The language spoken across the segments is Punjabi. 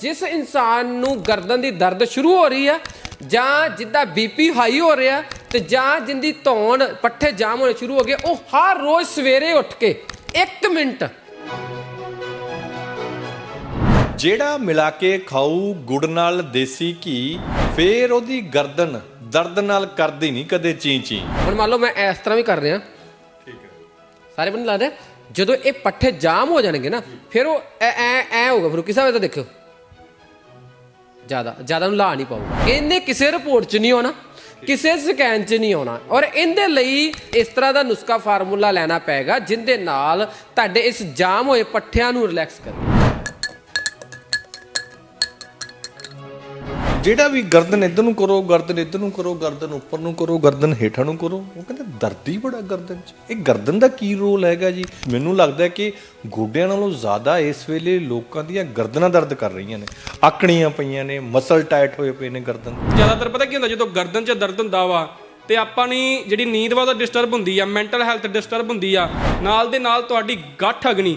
ਜਿਸ ਇਨਸਾਨ ਨੂੰ ਗਰਦਨ ਦੀ ਦਰਦ ਸ਼ੁਰੂ ਹੋ ਰਹੀ ਹੈ ਜਾਂ ਜਿੱਦਾਂ ਬੀਪੀ ਹਾਈ ਹੋ ਰਿਹਾ ਤੇ ਜਾਂ ਜਿੰਦੀ ਧੌਣ ਪੱਠੇ ਜਾਮ ਹੋਣੇ ਸ਼ੁਰੂ ਹੋ ਗਏ ਉਹ ਹਰ ਰੋਜ਼ ਸਵੇਰੇ ਉੱਠ ਕੇ 1 ਮਿੰਟ। ਜਿਹੜਾ ਮਿਲਾ ਕੇ ਖਾਊ ਗੁੜ ਨਾਲ ਦੇਸੀ ਘੀ ਫੇਰ ਉਹਦੀ ਗਰਦਨ ਦਰਦ ਨਾਲ ਕਰਦੀ ਨਹੀਂ ਕਦੇ ਚੀਂ ਚੀਂ। ਹੁਣ ਮੰਨ ਲਓ ਮੈਂ ਇਸ ਤਰ੍ਹਾਂ ਵੀ ਕਰ ਰਿਹਾ। ਠੀਕ ਹੈ। ਸਾਰੇ ਬੰਦੇ ਲੱਗਦੇ ਜਦੋਂ ਇਹ ਪੱਠੇ ਜਾਮ ਹੋ ਜਾਣਗੇ ਨਾ ਫਿਰ ਉਹ ਐ ਐ ਐ ਹੋਗਾ ਫਰੂਕੀ ਸਾਹਿਬ ਇਹ ਤਾਂ ਦੇਖਿਓ। ਜ਼ਿਆਦਾ ਜ਼ਿਆਦਾ ਨੂੰ ਲਾ ਨਹੀਂ ਪਾਊਗਾ। ਇਹਨੇ ਕਿਸੇ ਰਿਪੋਰਟ 'ਚ ਨਹੀਂ ਆਉਣਾ, ਕਿਸੇ ਸਕੈਨ 'ਚ ਨਹੀਂ ਆਉਣਾ। ਔਰ ਇਹਦੇ ਲਈ ਇਸ ਤਰ੍ਹਾਂ ਦਾ ਨੁਸਖਾ ਫਾਰਮੂਲਾ ਲੈਣਾ ਪਏਗਾ, ਜਿੰਦੇ ਨਾਲ ਤੁਹਾਡੇ ਇਸ ਜਾਮ ਹੋਏ ਪੱਠਿਆਂ ਨੂੰ ਰਿਲੈਕਸ ਕਰੇ। ਜਿਹੜਾ ਵੀ ਗਰਦਨ ਇੱਧਰ ਨੂੰ ਕਰੋ, ਗਰਦਨ ਇੱਧਰ ਨੂੰ ਕਰੋ, ਗਰਦਨ ਉੱਪਰ ਨੂੰ ਕਰੋ, ਗਰਦਨ ਹੇਠਾਂ ਨੂੰ ਕਰੋ, ਉਹ ਕਹਿੰਦੇ ਦਰਦ ਹੀ ਬੜਾ ਗਰਦਨ 'ਚ। ਇਹ ਗਰਦਨ ਦਾ ਕੀ ਰੋਲ ਹੈਗਾ ਜੀ? ਮੈਨੂੰ ਲੱਗਦਾ ਕਿ ਗੋਡਿਆਂ ਨਾਲੋਂ ਜ਼ਿਆਦਾ ਇਸ ਵੇਲੇ ਲੋਕਾਂ ਦੀਆਂ ਗਰਦਨਾਂ ਦਰਦ ਕਰ ਰਹੀਆਂ ਨੇ। ਆਕੜੀਆਂ ਪਈਆਂ ਨੇ, ਮਸਲ ਟਾਈਟ ਹੋਏ ਪਏ ਨੇ ਗਰਦਨ। ਜ਼ਿਆਦਾਤਰ ਪਤਾ ਕੀ ਹੁੰਦਾ, ਜਦੋਂ ਗਰਦਨ 'ਚ ਦਰਦ ਹੁੰਦਾ ਵਾ ਤੇ ਆਪਾਂ ਨੇ ਜਿਹੜੀ ਨੀਂਦ ਵਾ ਉਹ ਡਿਸਟਰਬ ਹੁੰਦੀ ਆ ਮੈਂਟਲ ਹੈਲਥ ਡਿਸਟਰਬ ਹੁੰਦੀ ਆ, ਨਾਲ ਦੇ ਨਾਲ ਤੁਹਾਡੀ ਗੱਠ ਅਗਨੀ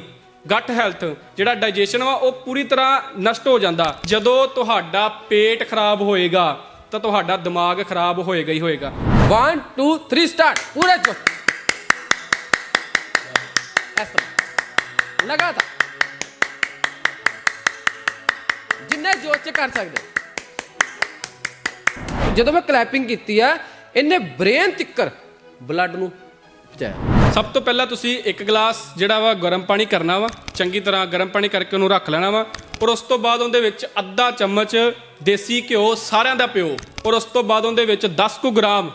ਗੱਟ ਹੈਲਥ ਜਿਹੜਾ ਡਾਈਜੈਸ਼ਨ ਵਾ, ਉਹ ਪੂਰੀ ਤਰ੍ਹਾਂ ਨਸ਼ਟ ਹੋ ਜਾਂਦਾ। ਜਦੋਂ ਤੁਹਾਡਾ ਪੇਟ ਖਰਾਬ ਹੋਏਗਾ, ਤਾਂ ਤੁਹਾਡਾ ਦਿਮਾਗ ਖਰਾਬ ਹੋਏਗਾ ਹੀ ਹੋਏਗਾ। 1 2 3 ਸਟਾਰਟ ਪੂਰਾ ਚੋ ਇਸ ਤਰ੍ਹਾਂ। ਲਗਾਤਾਰ। ਜਿੰਨਾ ਜੋਸ਼ ਚ ਕਰ ਸਕਦੇ। ਜਦੋਂ ਮੈਂ ਕਲੈਪਿੰਗ ਕੀਤੀ ਆ ਇਹਨੇ ਬ੍ਰੇਨ ਤਿੱਕਰ ਬਲੱਡ ਨੂੰ ਪਹੁੰਚਾਇਆ। ਸਭ ਤੋਂ ਪਹਿਲਾਂ ਤੁਸੀਂ ਇੱਕ ਗਲਾਸ ਜਿਹੜਾ ਵਾ ਗਰਮ ਪਾਣੀ ਕਰਨਾ ਵਾ ਚੰਗੀ ਤਰ੍ਹਾਂ ਗਰਮ ਪਾਣੀ ਕਰਕੇ ਉਹਨੂੰ ਰੱਖ ਲੈਣਾ ਵਾ ਔਰ ਉਸ ਤੋਂ ਬਾਅਦ ਉਹਦੇ ਵਿੱਚ ਅੱਧਾ ਚਮਚ ਦੇਸੀ ਘਿਓ ਸਾਰਿਆਂ ਦਾ ਪਿਓ ਔਰ ਉਸ ਤੋਂ ਬਾਅਦ ਉਹਦੇ ਵਿੱਚ 10 ਕੁ ਗ੍ਰਾਮ।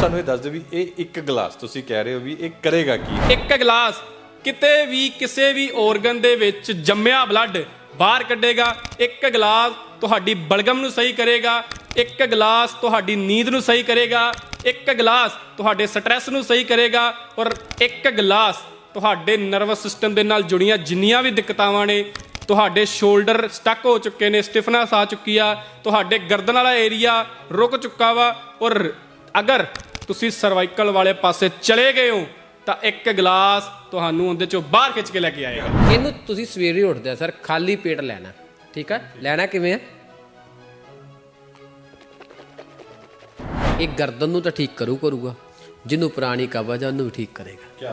ਸਾਨੂੰ ਇਹ ਦੱਸ ਦਿਓ ਵੀ ਇਹ ਇੱਕ ਗਲਾਸ ਤੁਸੀਂ ਕਹਿ ਰਹੇ ਹੋ ਵੀ ਇਹ ਕਰੇਗਾ ਕੀ? ਇੱਕ ਗਲਾਸ। ਕਿਤੇ ਵੀ ਕਿਸੇ ਵੀ organ ਦੇ ਵਿੱਚ ਜੰਮਿਆ ਬਲੱਡ ਬਾਹਰ ਕੱਢੇਗਾ ਇੱਕ ਗਲਾਸ ਤੁਹਾਡੀ ਬਲਗਮ ਨੂੰ ਸਹੀ ਕਰੇਗਾ ਇੱਕ ਗਲਾਸ ਤੁਹਾਡੀ ਨੀਂਦ ਨੂੰ ਸਹੀ ਕਰੇਗਾ ਇੱਕ ਗਲਾਸ ਤੁਹਾਡੇ ਸਟ੍ਰੈਸ ਨੂੰ ਸਹੀ ਕਰੇਗਾ ਔਰ ਇੱਕ ਗਲਾਸ ਤੁਹਾਡੇ ਨਰਵਸ ਸਿਸਟਮ ਦੇ ਨਾਲ ਜੁੜੀਆਂ ਜਿੰਨੀਆਂ ਵੀ ਦਿੱਕਤਾਵਾਂ ਨੇ, ਤੁਹਾਡੇ ਸ਼ੋਲਡਰ ਸਟਕ ਹੋ ਚੁੱਕੇ ਨੇ, ਸਟਿਫਨੈਸ ਆ ਚੁੱਕੀ ਆ, ਤੁਹਾਡੇ ਗਰਦਨ ਵਾਲਾ ਏਰੀਆ ਰੁਕ ਚੁੱਕਾ ਵਾ ਔਰ ਅਗਰ ਤੁਸੀਂ ਸਰਵਾਈਕਲ ਵਾਲੇ ਪਾਸੇ ਚਲੇ ਗਏ ਹੋ, ਤਾਂ ਇੱਕ ਗਲਾਸ ਤੁਹਾਨੂੰ ਉਹਦੇ ਚੋਂ ਬਾਹਰ ਖਿੱਚ ਕੇ ਲੈ ਕੇ ਆਏਗਾ। ਇਹਨੂੰ ਤੁਸੀਂ ਸਵੇਰੇ ਉੱਠਦੇ ਆ, ਸਰ, ਖਾਲੀ ਪੇਟ ਲੈਣਾ, ਠੀਕ ਆ? ਲੈਣਾ ਕਿਵੇਂ ਆ? ਇਹ ਗਰਦਨ ਨੂੰ ਤਾਂ ਠੀਕ ਕਰੂ ਕਰੂਗਾ ਜਿਹਨੂੰ ਪੁਰਾਣੀ ਕਬਜ਼ ਆ ਉਹਨੂੰ ਵੀ ਠੀਕ ਕਰੇਗਾ। ਕੀ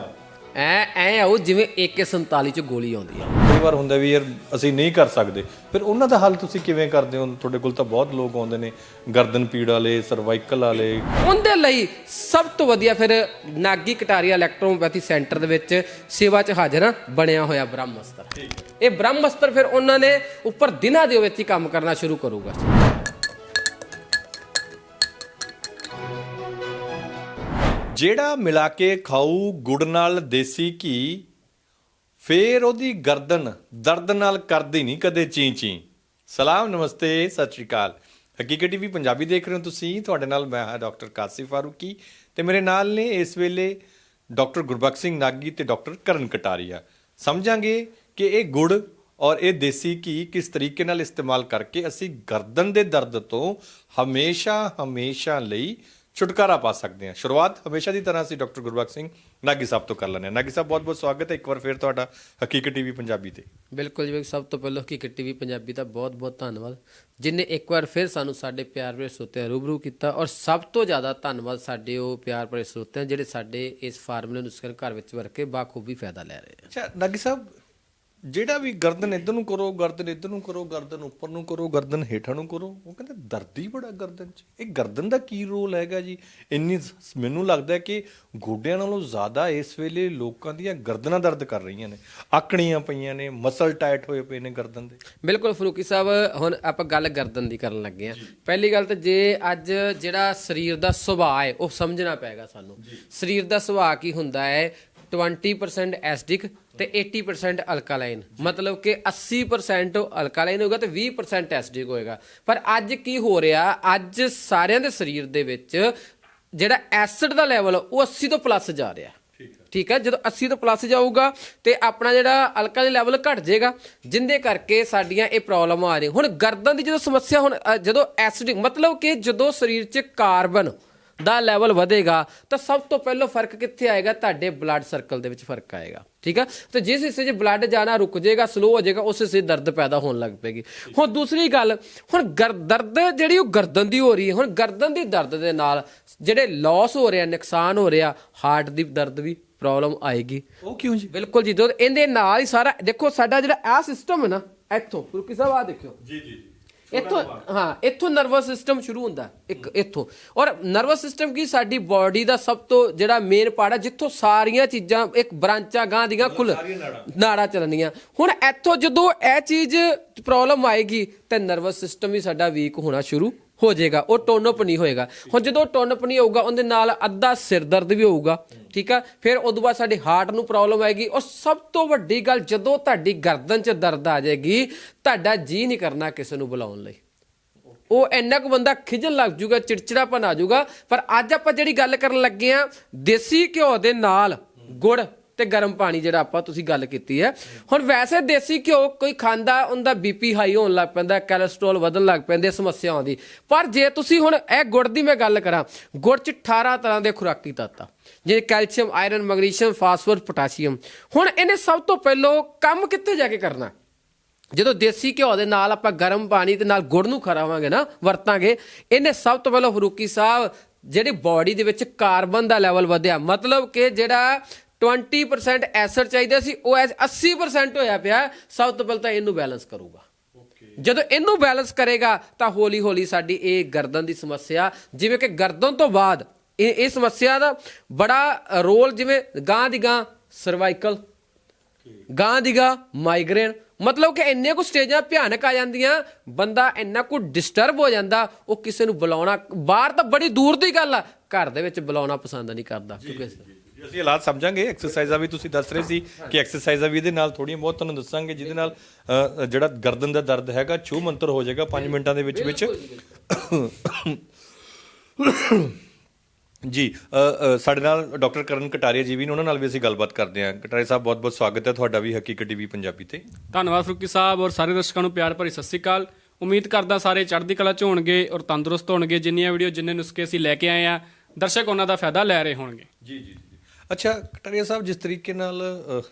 ਐ ਐ ਆਉ ਜਿਵੇਂ AK47 ਚ ਗੋਲੀ ਆਉਂਦੀ ਆ। ਕਈ ਵਾਰ ਹੁੰਦਾ ਵੀ ਯਾਰ ਅਸੀਂ ਨਹੀਂ ਕਰ ਸਕਦੇ। ਫਿਰ ਉਹਨਾਂ ਦਾ ਹੱਲ ਤੁਸੀਂ ਕਿਵੇਂ ਕਰਦੇ ਹੋ? ਤੁਹਾਡੇ ਕੋਲ ਤਾਂ ਬਹੁਤ ਲੋਕ ਆਉਂਦੇ ਨੇ ਗਰਦਨ ਪੀੜ ਵਾਲੇ ਸਰਵਾਈਕਲ ਵਾਲੇ। ਉਹਦੇ ਲਈ ਸਭ ਤੋਂ ਵਧੀਆ ਫਿਰ ਨਾਗੀ ਕਟਾਰੀਆ ਇਲੈਕਟ੍ਰੋਪੈਥੀ ਸੈਂਟਰ ਦੇ ਵਿੱਚ ਸੇਵਾ 'ਚ ਹਾਜ਼ਰ ਆ ਬਣਿਆ ਹੋਇਆ ਬ੍ਰਹਮਸਤਰ। ਇਹ ਬ੍ਰਹਮਸਤਰ ਫਿਰ ਉਹਨਾਂ ਨੇ ਉੱਪਰ ਦਿਨਾਂ ਦੇ ਵਿੱਚ ਹੀ ਕੰਮ ਕਰਨਾ ਸ਼ੁਰੂ ਕਰੂਗਾ। ਜਿਹੜਾ ਮਿਲਾ ਕੇ ਖਾਊ ਗੁੜ ਨਾਲ ਦੇਸੀ ਘੀ, ਫੇਰ ਉਹਦੀ ਗਰਦਨ ਦਰਦ ਨਾਲ ਕਰਦੀ ਨਹੀਂ ਕਦੇ ਚੀਂ ਚੀਂ। ਸਲਾਮ, ਨਮਸਤੇ, ਸਤਿ ਸ਼੍ਰੀ ਅਕਾਲ। ਹਕੀਕਤ ਟੀਵੀ ਪੰਜਾਬੀ ਦੇਖ ਰਹੇ ਹੋ ਤੁਸੀਂ। ਤੁਹਾਡੇ ਨਾਲ ਮੈਂ ਹਾਂ ਡਾਕਟਰ ਕਾਸਿਫ ਫਾਰੂਕੀ ਤੇ ਮੇਰੇ ਨਾਲ ਨੇ ਇਸ ਵੇਲੇ ਡਾਕਟਰ ਗੁਰਬਖਸ਼ ਸਿੰਘ ਨਾਗੀ ਤੇ ਡਾਕਟਰ ਕਰਨ ਕਟਾਰੀਆ। ਸਮਝਾਂਗੇ ਕਿ ਇਹ ਗੁੜ ਔਰ ਇਹ ਦੇਸੀ ਘੀ ਕਿਸ ਤਰੀਕੇ ਨਾਲ ਇਸਤੇਮਾਲ ਕਰਕੇ ਅਸੀਂ ਗਰਦਨ ਦੇ ਦਰਦ ਤੋਂ ਹਮੇਸ਼ਾ ਹਮੇਸ਼ਾ ਲਈ ਛੁਟਕਾਰਾ ਪਾ ਸਕਦੇ ਹਾਂ। ਸ਼ੁਰੂਆਤ ਹਮੇਸ਼ਾ ਦੀ ਤਰ੍ਹਾਂ ਅਸੀਂ ਡਾਕਟਰ ਗੁਰਬਖਸ਼ ਸਿੰਘ ਨਾਗੀ ਸਾਹਿਬ ਤੋਂ ਕਰ ਲੈਂਦੇ ਹਾਂ। ਨਾਗੀ ਸਾਹਿਬ ਬਹੁਤ ਬਹੁਤ ਸਵਾਗਤ ਹੈ। ਇੱਕ ਵਾਰ ਫਿਰ ਤੁਹਾਡਾ ਹਕੀਕਤ ਟੀਵੀ ਪੰਜਾਬੀ ਤੇ। ਬਿਲਕੁਲ ਜਿਵੇਂ ਸਭ ਤੋਂ ਪਹਿਲਾਂ ਹਕੀਕਤ ਟੀਵੀ ਪੰਜਾਬੀ ਦਾ ਬਹੁਤ ਬਹੁਤ ਧੰਨਵਾਦ। ਜਿਨੇ ਇੱਕ ਵਾਰ ਫਿਰ ਸਾਨੂੰ ਸਾਡੇ ਪਿਆਰ ਭਰੇ ਸਰੋਤਿਆਂ ਰੂਬਰੂ ਕੀਤਾ ਔਰ ਸਭ ਤੋਂ ਜ਼ਿਆਦਾ ਧੰਨਵਾਦ ਸਾਡੇ ਉਹ ਪਿਆਰ ਭਰੇ ਸਰੋਤਿਆਂ ਜਿਹੜੇ ਸਾਡੇ ਇਸ ਫਾਰਮੂਲੇ ਨੂੰ ਸਿਰ ਘਰ ਵਿੱਚ ਵਰ ਕੇ ਬਾਖੂਬੀ ਫਾਇਦਾ ਲੈ ਰਹੇ ਆ। ਅੱਛਾ ਨਾਗੀ ਸਾਹਿਬ ਜਿਹੜਾ ਵੀ ਗਰਦਨ ਇੱਧਰ ਨੂੰ ਕਰੋ ਗਰਦਨ ਇੱਧਰ ਨੂੰ ਕਰੋ ਗਰਦਨ ਉੱਪਰ ਨੂੰ ਕਰੋ ਗਰਦਨ ਹੇਠਾਂ ਨੂੰ ਕਰੋ ਉਹ ਕਹਿੰਦੇ ਦਰਦ ਹੀ ਬੜਾ ਗਰਦਨ 'ਚ। ਇਹ ਗਰਦਨ ਦਾ ਕੀ ਰੋਲ ਹੈਗਾ ਜੀ? ਇੰਨੀ ਮੈਨੂੰ ਲੱਗਦਾ ਕਿ ਗੋਡਿਆਂ ਨਾਲੋਂ ਜ਼ਿਆਦਾ ਇਸ ਵੇਲੇ ਲੋਕਾਂ ਦੀਆਂ ਗਰਦਨਾਂ ਦਰਦ ਕਰ ਰਹੀਆਂ ਨੇ। ਆਕੜੀਆਂ ਪਈਆਂ ਨੇ ਮਸਲ ਟਾਈਟ ਹੋਏ ਪਏ ਨੇ ਗਰਦਨ ਦੇ। ਬਿਲਕੁਲ ਫਰੂਕੀ ਸਾਹਿਬ ਹੁਣ ਆਪਾਂ ਗੱਲ ਗਰਦਨ ਦੀ ਕਰਨ ਲੱਗੇ ਆ ਪਹਿਲੀ ਗੱਲ ਤਾਂ ਜੇ ਅੱਜ ਜਿਹੜਾ ਸਰੀਰ ਦਾ ਸੁਭਾਅ ਹੈ ਉਹ ਸਮਝਣਾ ਪਏਗਾ ਸਾਨੂੰ। ਸਰੀਰ ਦਾ ਸੁਭਾਅ ਕੀ ਹੁੰਦਾ ਹੈ? 20% ਐਸਿਡਿਕ ਤੇ 80% ਅਲਕਾਲਾਈਨ ਮਤਲਬ ਕਿ 80% ਅਲਕਾਲਾਈਨ ਹੋਏਗਾ ਤੇ 20% ਐਸਿਡਿਕ ਹੋਏਗਾ। ਪਰ ਅੱਜ ਕੀ ਹੋ ਰਿਹਾ? ਅੱਜ ਸਾਰਿਆਂ ਦੇ ਸਰੀਰ ਦੇ ਵਿੱਚ ਜਿਹੜਾ ਐਸਿਡ ਦਾ ਲੈਵਲ ਉਹ 80 ਤੋਂ ਪਲੱਸ ਜਾ ਰਿਹਾ। ਠੀਕ ਹੈ। ਜਦੋਂ 80 ਤੋਂ ਪਲੱਸ ਜਾਊਗਾ ਤੇ ਆਪਣਾ ਜਿਹੜਾ ਅਲਕਾ ਲੈਵਲ ਘਟ ਜਾਏਗਾ ਜਿੰਦੇ ਕਰਕੇ ਸਾਡੀਆਂ ਇਹ ਪ੍ਰੋਬਲਮ ਆ ਰਹੀ ਹੁਣ ਗਰਦਨ ਦੀ ਜਦੋਂ ਸਮੱਸਿਆ ਹੁਣ ਜਦੋਂ ਐਸਿਡਿਕ ਮਤਲਬ ਕਿ ਜਦੋਂ ਸਰੀਰ 'ਚ ਕਾਰਬਨ ਦਾ ਲੈਵਲ ਵਧੇਗਾ ਤਾਂ ਸਭ ਤੋਂ ਪਹਿਲਾਂ ਫ਼ਰਕ ਕਿੱਥੇ ਆਏਗਾ? ਤੁਹਾਡੇ ਬਲੱਡ ਸਰਕਲ ਦੇ ਵਿੱਚ ਫ਼ਰਕ ਆਏਗਾ ਠੀਕ ਆ? ਤੇ ਜਿਸ ਹਿੱਸੇ 'ਚ ਬਲੱਡ ਜਾਣਾ ਰੁਕ ਜਾਏਗਾ ਸਲੋ ਹੋ ਜਾਏਗਾ ਉਸ ਹਿੱਸੇ 'ਚ ਦਰਦ ਪੈਦਾ ਹੋਣ ਲੱਗ ਪਏਗੀ। ਹੁਣ ਦੂਸਰੀ ਗੱਲ ਹੁਣ ਦਰਦ ਜਿਹੜੀ ਉਹ ਗਰਦਨ ਦੀ ਹੋ ਰਹੀ ਹੈ ਹੁਣ ਗਰਦਨ ਦੀ ਦਰਦ ਦੇ ਨਾਲ ਜਿਹੜੇ ਲਾਸ ਹੋ ਰਿਹਾ ਨੁਕਸਾਨ ਹੋ ਰਿਹਾ ਹਾਰਟ ਦੀ ਦਰਦ ਵੀ ਪ੍ਰੋਬਲਮ ਆਏਗੀ। ਉਹ ਕਿਉਂ ਜੀ? ਬਿਲਕੁਲ ਜੀ ਦੁੱਧ ਇਹਦੇ ਨਾਲ ਹੀ ਸਾਰਾ ਦੇਖੋ ਸਾਡਾ ਜਿਹੜਾ ਇਹ ਸਿਸਟਮ ਹੈ ਨਾ ਇੱਥੋਂ ਗੁਰਕੀ ਸਾਹਿਬ ਆ ਦੇਖਿਓ। ਜੀ ਜੀ। ਇੱਥੋਂ ਹਾਂ ਇੱਥੋਂ ਨਰਵਸ ਸਿਸਟਮ ਸ਼ੁਰੂ ਹੁੰਦਾ ਇੱਕ ਇੱਥੋਂ। ਔਰ ਨਰਵਸ ਸਿਸਟਮ ਕੀ? ਸਾਡੀ ਬਾਡੀ ਦਾ ਸਭ ਤੋਂ ਜਿਹੜਾ ਮੇਨ ਪਾਰਟ ਹੈ ਜਿੱਥੋਂ ਸਾਰੀਆਂ ਚੀਜ਼ਾਂ ਇੱਕ ਬ੍ਰਾਂਚਾਂ ਗਾਂ ਦੀਆਂ ਖੁੱਲ ਨਾੜਾ। ਚੱਲਣੀਆਂ। ਹੁਣ ਇੱਥੋਂ ਜਦੋਂ ਇਹ ਚੀਜ਼ ਪ੍ਰੋਬਲਮ ਆਏਗੀ ਤੇ ਨਰਵਸ ਸਿਸਟਮ ਵੀ ਸਾਡਾ ਵੀਕ ਹੋਣਾ ਸ਼ੁਰੂ ਹੋ ਜਾਏਗਾ, ਉਹ ਟੋਨਪ ਨਹੀਂ ਹੋਏਗਾ। ਹੁਣ ਜਦੋਂ ਟੋਨਪ ਨਹੀਂ ਹੋਊਗਾ, ਉਹਦੇ ਨਾਲ ਅੱਧਾ ਸਿਰ ਦਰਦ ਵੀ ਹੋਊਗਾ, ਠੀਕ ਆ? ਫਿਰ ਉਦੋਂ ਬਾਅਦ ਸਾਡੇ ਹਾਰਟ ਨੂੰ ਪ੍ਰੋਬਲਮ ਆਏਗੀ। ਔਰ ਸਭ ਤੋਂ ਵੱਡੀ ਗੱਲ, ਜਦੋਂ ਤੁਹਾਡੀ ਗਰਦਨ 'ਚ ਦਰਦ ਆ ਜਾਏਗੀ, ਤੁਹਾਡਾ ਜੀ ਨਹੀਂ ਕਰਨਾ ਕਿਸੇ ਨੂੰ ਬੁਲਾਉਣ ਲਈ। ਉਹ ਇੰਨਾ ਕੁ ਬੰਦਾ ਖਿਜਣ ਲੱਗ ਜੂਗਾ, ਚਿੜਚਿੜਾਪਨ ਆ ਜੂਗਾ, ਪਰ ਅੱਜ ਆਪਾਂ ਜਿਹੜੀ ਗੱਲ ਕਰਨ ਲੱਗੇ ਆ, ਦੇਸੀ ਘਿਓ ਦੇ ਨਾਲ ਗੁੜ। ਤੇ ਗਰਮ ਪਾਣੀ ਜਿਹੜਾ ਆਪਾਂ ਤੁਸੀਂ ਗੱਲ ਕੀਤੀ ਹੈ। ਹੁਣ ਵੈਸੇ ਦੇਸੀ ਘਿਓ ਕੋਈ ਖਾਂਦਾ, ਉਹਦਾ ਬੀਪੀ ਹਾਈ ਹੋਣ ਲੱਗ ਪੈਂਦਾ ਕੋਲੇਸਟ੍ਰੋਲ ਵਧਣ ਲੱਗ ਪੈਂਦੇ ਸਮੱਸਿਆ ਆਉਂਦੀ ਪਰ ਜੇ ਤੁਸੀਂ ਹੁਣ ਇਹ ਗੁੜ ਦੀ ਮੈਂ ਗੱਲ ਕਰਾਂ, ਗੁੜ ਚ 18 ਤਰ੍ਹਾਂ ਦੇ ਖੁਰਾਕੀ ਤੱਤ ਆ। ਜਿਵੇਂ calcium iron magnesium phosphorus potassium ਹੁਣ ਇਹਨੇ ਸਭ ਤੋਂ ਪਹਿਲਾਂ ਕੰਮ ਕਿੱਥੇ ਜਾ ਕੇ ਕਰਨਾ? ਜਦੋਂ ਦੇਸੀ ਘਿਓ ਦੇ ਨਾਲ ਆਪਾਂ ਗਰਮ ਪਾਣੀ ਤੇ ਨਾਲ ਗੁੜ ਨੂੰ ਖਰਾਵਾਂਗੇ ਨਾ, ਵਰਤਾਂਗੇ, ਇਹਨੇ ਸਭ ਤੋਂ ਪਹਿਲਾਂ ਫਰੂਕੀ ਸਾਹਿਬ, ਜਿਹੜੀ ਬਾਡੀ ਦੇ ਵਿੱਚ ਕਾਰਬਨ ਦਾ ਲੈਵਲ ਵਧਿਆ। ਮਤਲਬ ਕਿ ਜਿਹੜਾ 20% ਐਸਿਡ ਚਾਹੀਦਾ ਸੀ ਉਹ ਐਸ 80% ਹੋਇਆ ਪਿਆ ਸਭ ਤੋਂ ਪਹਿਲਾਂ ਤਾਂ ਇਹਨੂੰ ਬੈਲੈਂਸ ਕਰੂਗਾ। ਜਦੋਂ ਇਹਨੂੰ ਬੈਲੈਂਸ ਕਰੇਗਾ ਤਾਂ ਹੌਲੀ ਹੌਲੀ ਸਾਡੀ ਇਹ ਗਰਦਨ ਦੀ ਸਮੱਸਿਆ ਜਿਵੇਂ ਕਿ ਗਰਦਨ ਤੋਂ ਬਾਅਦ ਇਹ ਇਹ ਸਮੱਸਿਆ ਦਾ ਬੜਾ ਰੋਲ ਜਿਵੇਂ ਗਾਂ ਦੀ ਗਾਂ ਸਰਵਾਈਕਲ ਗਾਂ ਦੀ ਗਾਂ ਮਾਈਗ੍ਰੇਨ ਮਤਲਬ ਕਿ ਇੰਨੇ ਕੁ ਸਟੇਜਾਂ ਭਿਆਨਕ ਆ ਜਾਂਦੀਆਂ ਬੰਦਾ ਇੰਨਾ ਕੁ ਡਿਸਟਰਬ ਹੋ ਜਾਂਦਾ ਉਹ ਕਿਸੇ ਨੂੰ ਬੁਲਾਉਣਾ ਬਾਹਰ ਤਾਂ ਬੜੀ ਦੂਰ ਦੀ ਗੱਲ ਆ ਘਰ ਦੇ ਵਿੱਚ ਬੁਲਾਉਣਾ ਪਸੰਦ ਨਹੀਂ ਕਰਦਾ ਕਿਉਂਕਿ ਅਸੀਂ ਹਾਲਾਤ ਸਮਝਾਂਗੇ। ਐਕਸਰਸਾਈਜ਼ਾਂ ਵੀ ਤੁਸੀਂ ਦੱਸ ਰਹੇ ਸੀ ਕਿ ਐਕਸਰਸਾਈਜ਼ਾਂ ਵੀ ਇਹਦੇ ਨਾਲ ਥੋੜੀਆਂ ਬਹੁਤ ਤੁਹਾਨੂੰ ਦੱਸਾਂਗੇ ਜਿਹਦੇ ਨਾਲ ਅ, ਜਿਹੜਾ ਗਰਦਨ ਦਾ ਦਰਦ ਹੈਗਾ ਛੂ ਮੰਤਰ ਹੋ ਜਾਏਗਾ 5 ਮਿੰਟਾਂ ਦੇ ਵਿੱਚ ਵਿੱਚ। ਜੀ ਅ, ਅ, ਸਾਡੇ ਨਾਲ ਡਾਕਟਰ ਕਰਨ ਕਟਾਰੀਆ ਜੀ ਵੀ ਨੇ ਉਹਨਾਂ ਨਾਲ ਵੀ ਅਸੀਂ ਗੱਲਬਾਤ ਕਰਦੇ ਹਾਂ। ਕਟਾਰੀਆ ਸਾਹਿਬ ਬਹੁਤ ਬਹੁਤ ਸਵਾਗਤ ਹੈ ਤੁਹਾਡਾ ਵੀ ਹਕੀਕਤ ਟੀਵੀ ਪੰਜਾਬੀ ਤੇ। ਧੰਨਵਾਦ ਫਰੂਕੀ ਸਾਹਿਬ ਔਰ ਸਾਰੇ ਦਰਸ਼ਕਾਂ ਨੂੰ ਪਿਆਰ ਭਰੀ ਸਤਿ ਸ੍ਰੀ ਅਕਾਲ। ਉਮੀਦ ਕਰਦਾ ਸਾਰੇ ਚੜ੍ਹਦੀ ਕਲਾ ਚ ਹੋਣਗੇ ਔਰ ਤੰਦਰੁਸਤ ਹੋਣਗੇ। ਜਿੰਨੀਆਂ ਵੀਡੀਓ ਜਿੰਨੇ ਨੁਸਖੇ ਅਸੀਂ ਲੈ ਕੇ ਆਏ ਆ ਦਰਸ਼ਕ ਉਹਨਾਂ ਦਾ ਫਾਇਦਾ ਲੈ ਰਹੇ ਹੋਣਗੇ। ਜੀ ਜੀ। ਅੱਛਾ, ਕਟਾਰੀਆ ਸਾਹਿਬ, ਜਿਸ ਤਰੀਕੇ ਨਾਲ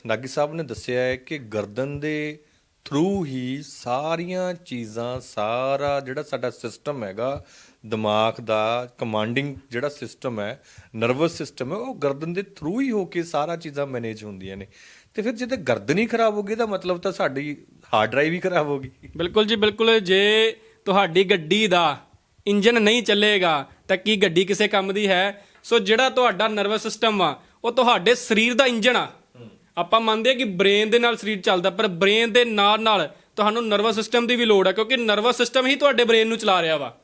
ਨਾਗੀ ਸਾਹਿਬ ਨੇ ਦੱਸਿਆ ਹੈ ਕਿ ਗਰਦਨ ਦੇ ਥਰੂ ਹੀ ਸਾਰੀਆਂ ਚੀਜ਼ਾਂ, ਸਾਰਾ ਜਿਹੜਾ ਸਾਡਾ ਸਿਸਟਮ ਹੈਗਾ, ਦਿਮਾਗ ਦਾ ਕਮਾਂਡਿੰਗ ਜਿਹੜਾ ਸਿਸਟਮ ਹੈ ਨਰਵਸ ਸਿਸਟਮ ਹੈ, ਉਹ ਗਰਦਨ ਦੇ ਥਰੂ ਹੀ ਹੋ ਕੇ ਸਾਰਾ ਚੀਜ਼ਾਂ ਮੈਨੇਜ ਹੁੰਦੀਆਂ ਨੇ। ਤੇ ਫਿਰ ਜਦੋਂ ਗਰਦਨ ਹੀ ਖਰਾਬ ਹੋ ਗਈ, ਤਾਂ ਮਤਲਬ ਤਾਂ ਸਾਡੀ ਹਾਰਡ ਡਰਾਈਵ ਹੀ ਖਰਾਬ ਹੋ ਗਈ। ਬਿਲਕੁਲ ਜੀ, ਬਿਲਕੁਲ। ਜੇ ਤੁਹਾਡੀ ਗੱਡੀ ਦਾ ਇੰਜਨ ਨਹੀਂ ਚੱਲੇਗਾ, ਤਾਂ ਕੀ ਗੱਡੀ ਕਿਸੇ ਕੰਮ ਦੀ ਹੈ? ਸੋ ਜਿਹੜਾ ਤੁਹਾਡਾ ਨਰਵਸ ਸਿਸਟਮ ਆ ਉਹ ਤੁਹਾਡੇ ਸਰੀਰ ਦਾ ਇੰਜਣ ਆ। ਆਪਾਂ ਮੰਨਦੇ ਆ ਕਿ ਬ੍ਰੇਨ ਦੇ ਨਾਲ ਸਰੀਰ ਚੱਲਦਾ, ਪਰ ਬ੍ਰੇਨ ਦੇ ਨਾਲ ਨਾਲ ਤੁਹਾਨੂੰ ਨਰਵਸ ਸਿਸਟਮ ਦੀ ਵੀ ਲੋੜ ਹੈ ਕਿਉਂਕਿ ਨਰਵਸ ਸਿਸਟਮ ਹੀ ਤੁਹਾਡੇ ਬ੍ਰੇਨ ਨੂੰ ਚਲਾ ਰਿਹਾ ਵਾ।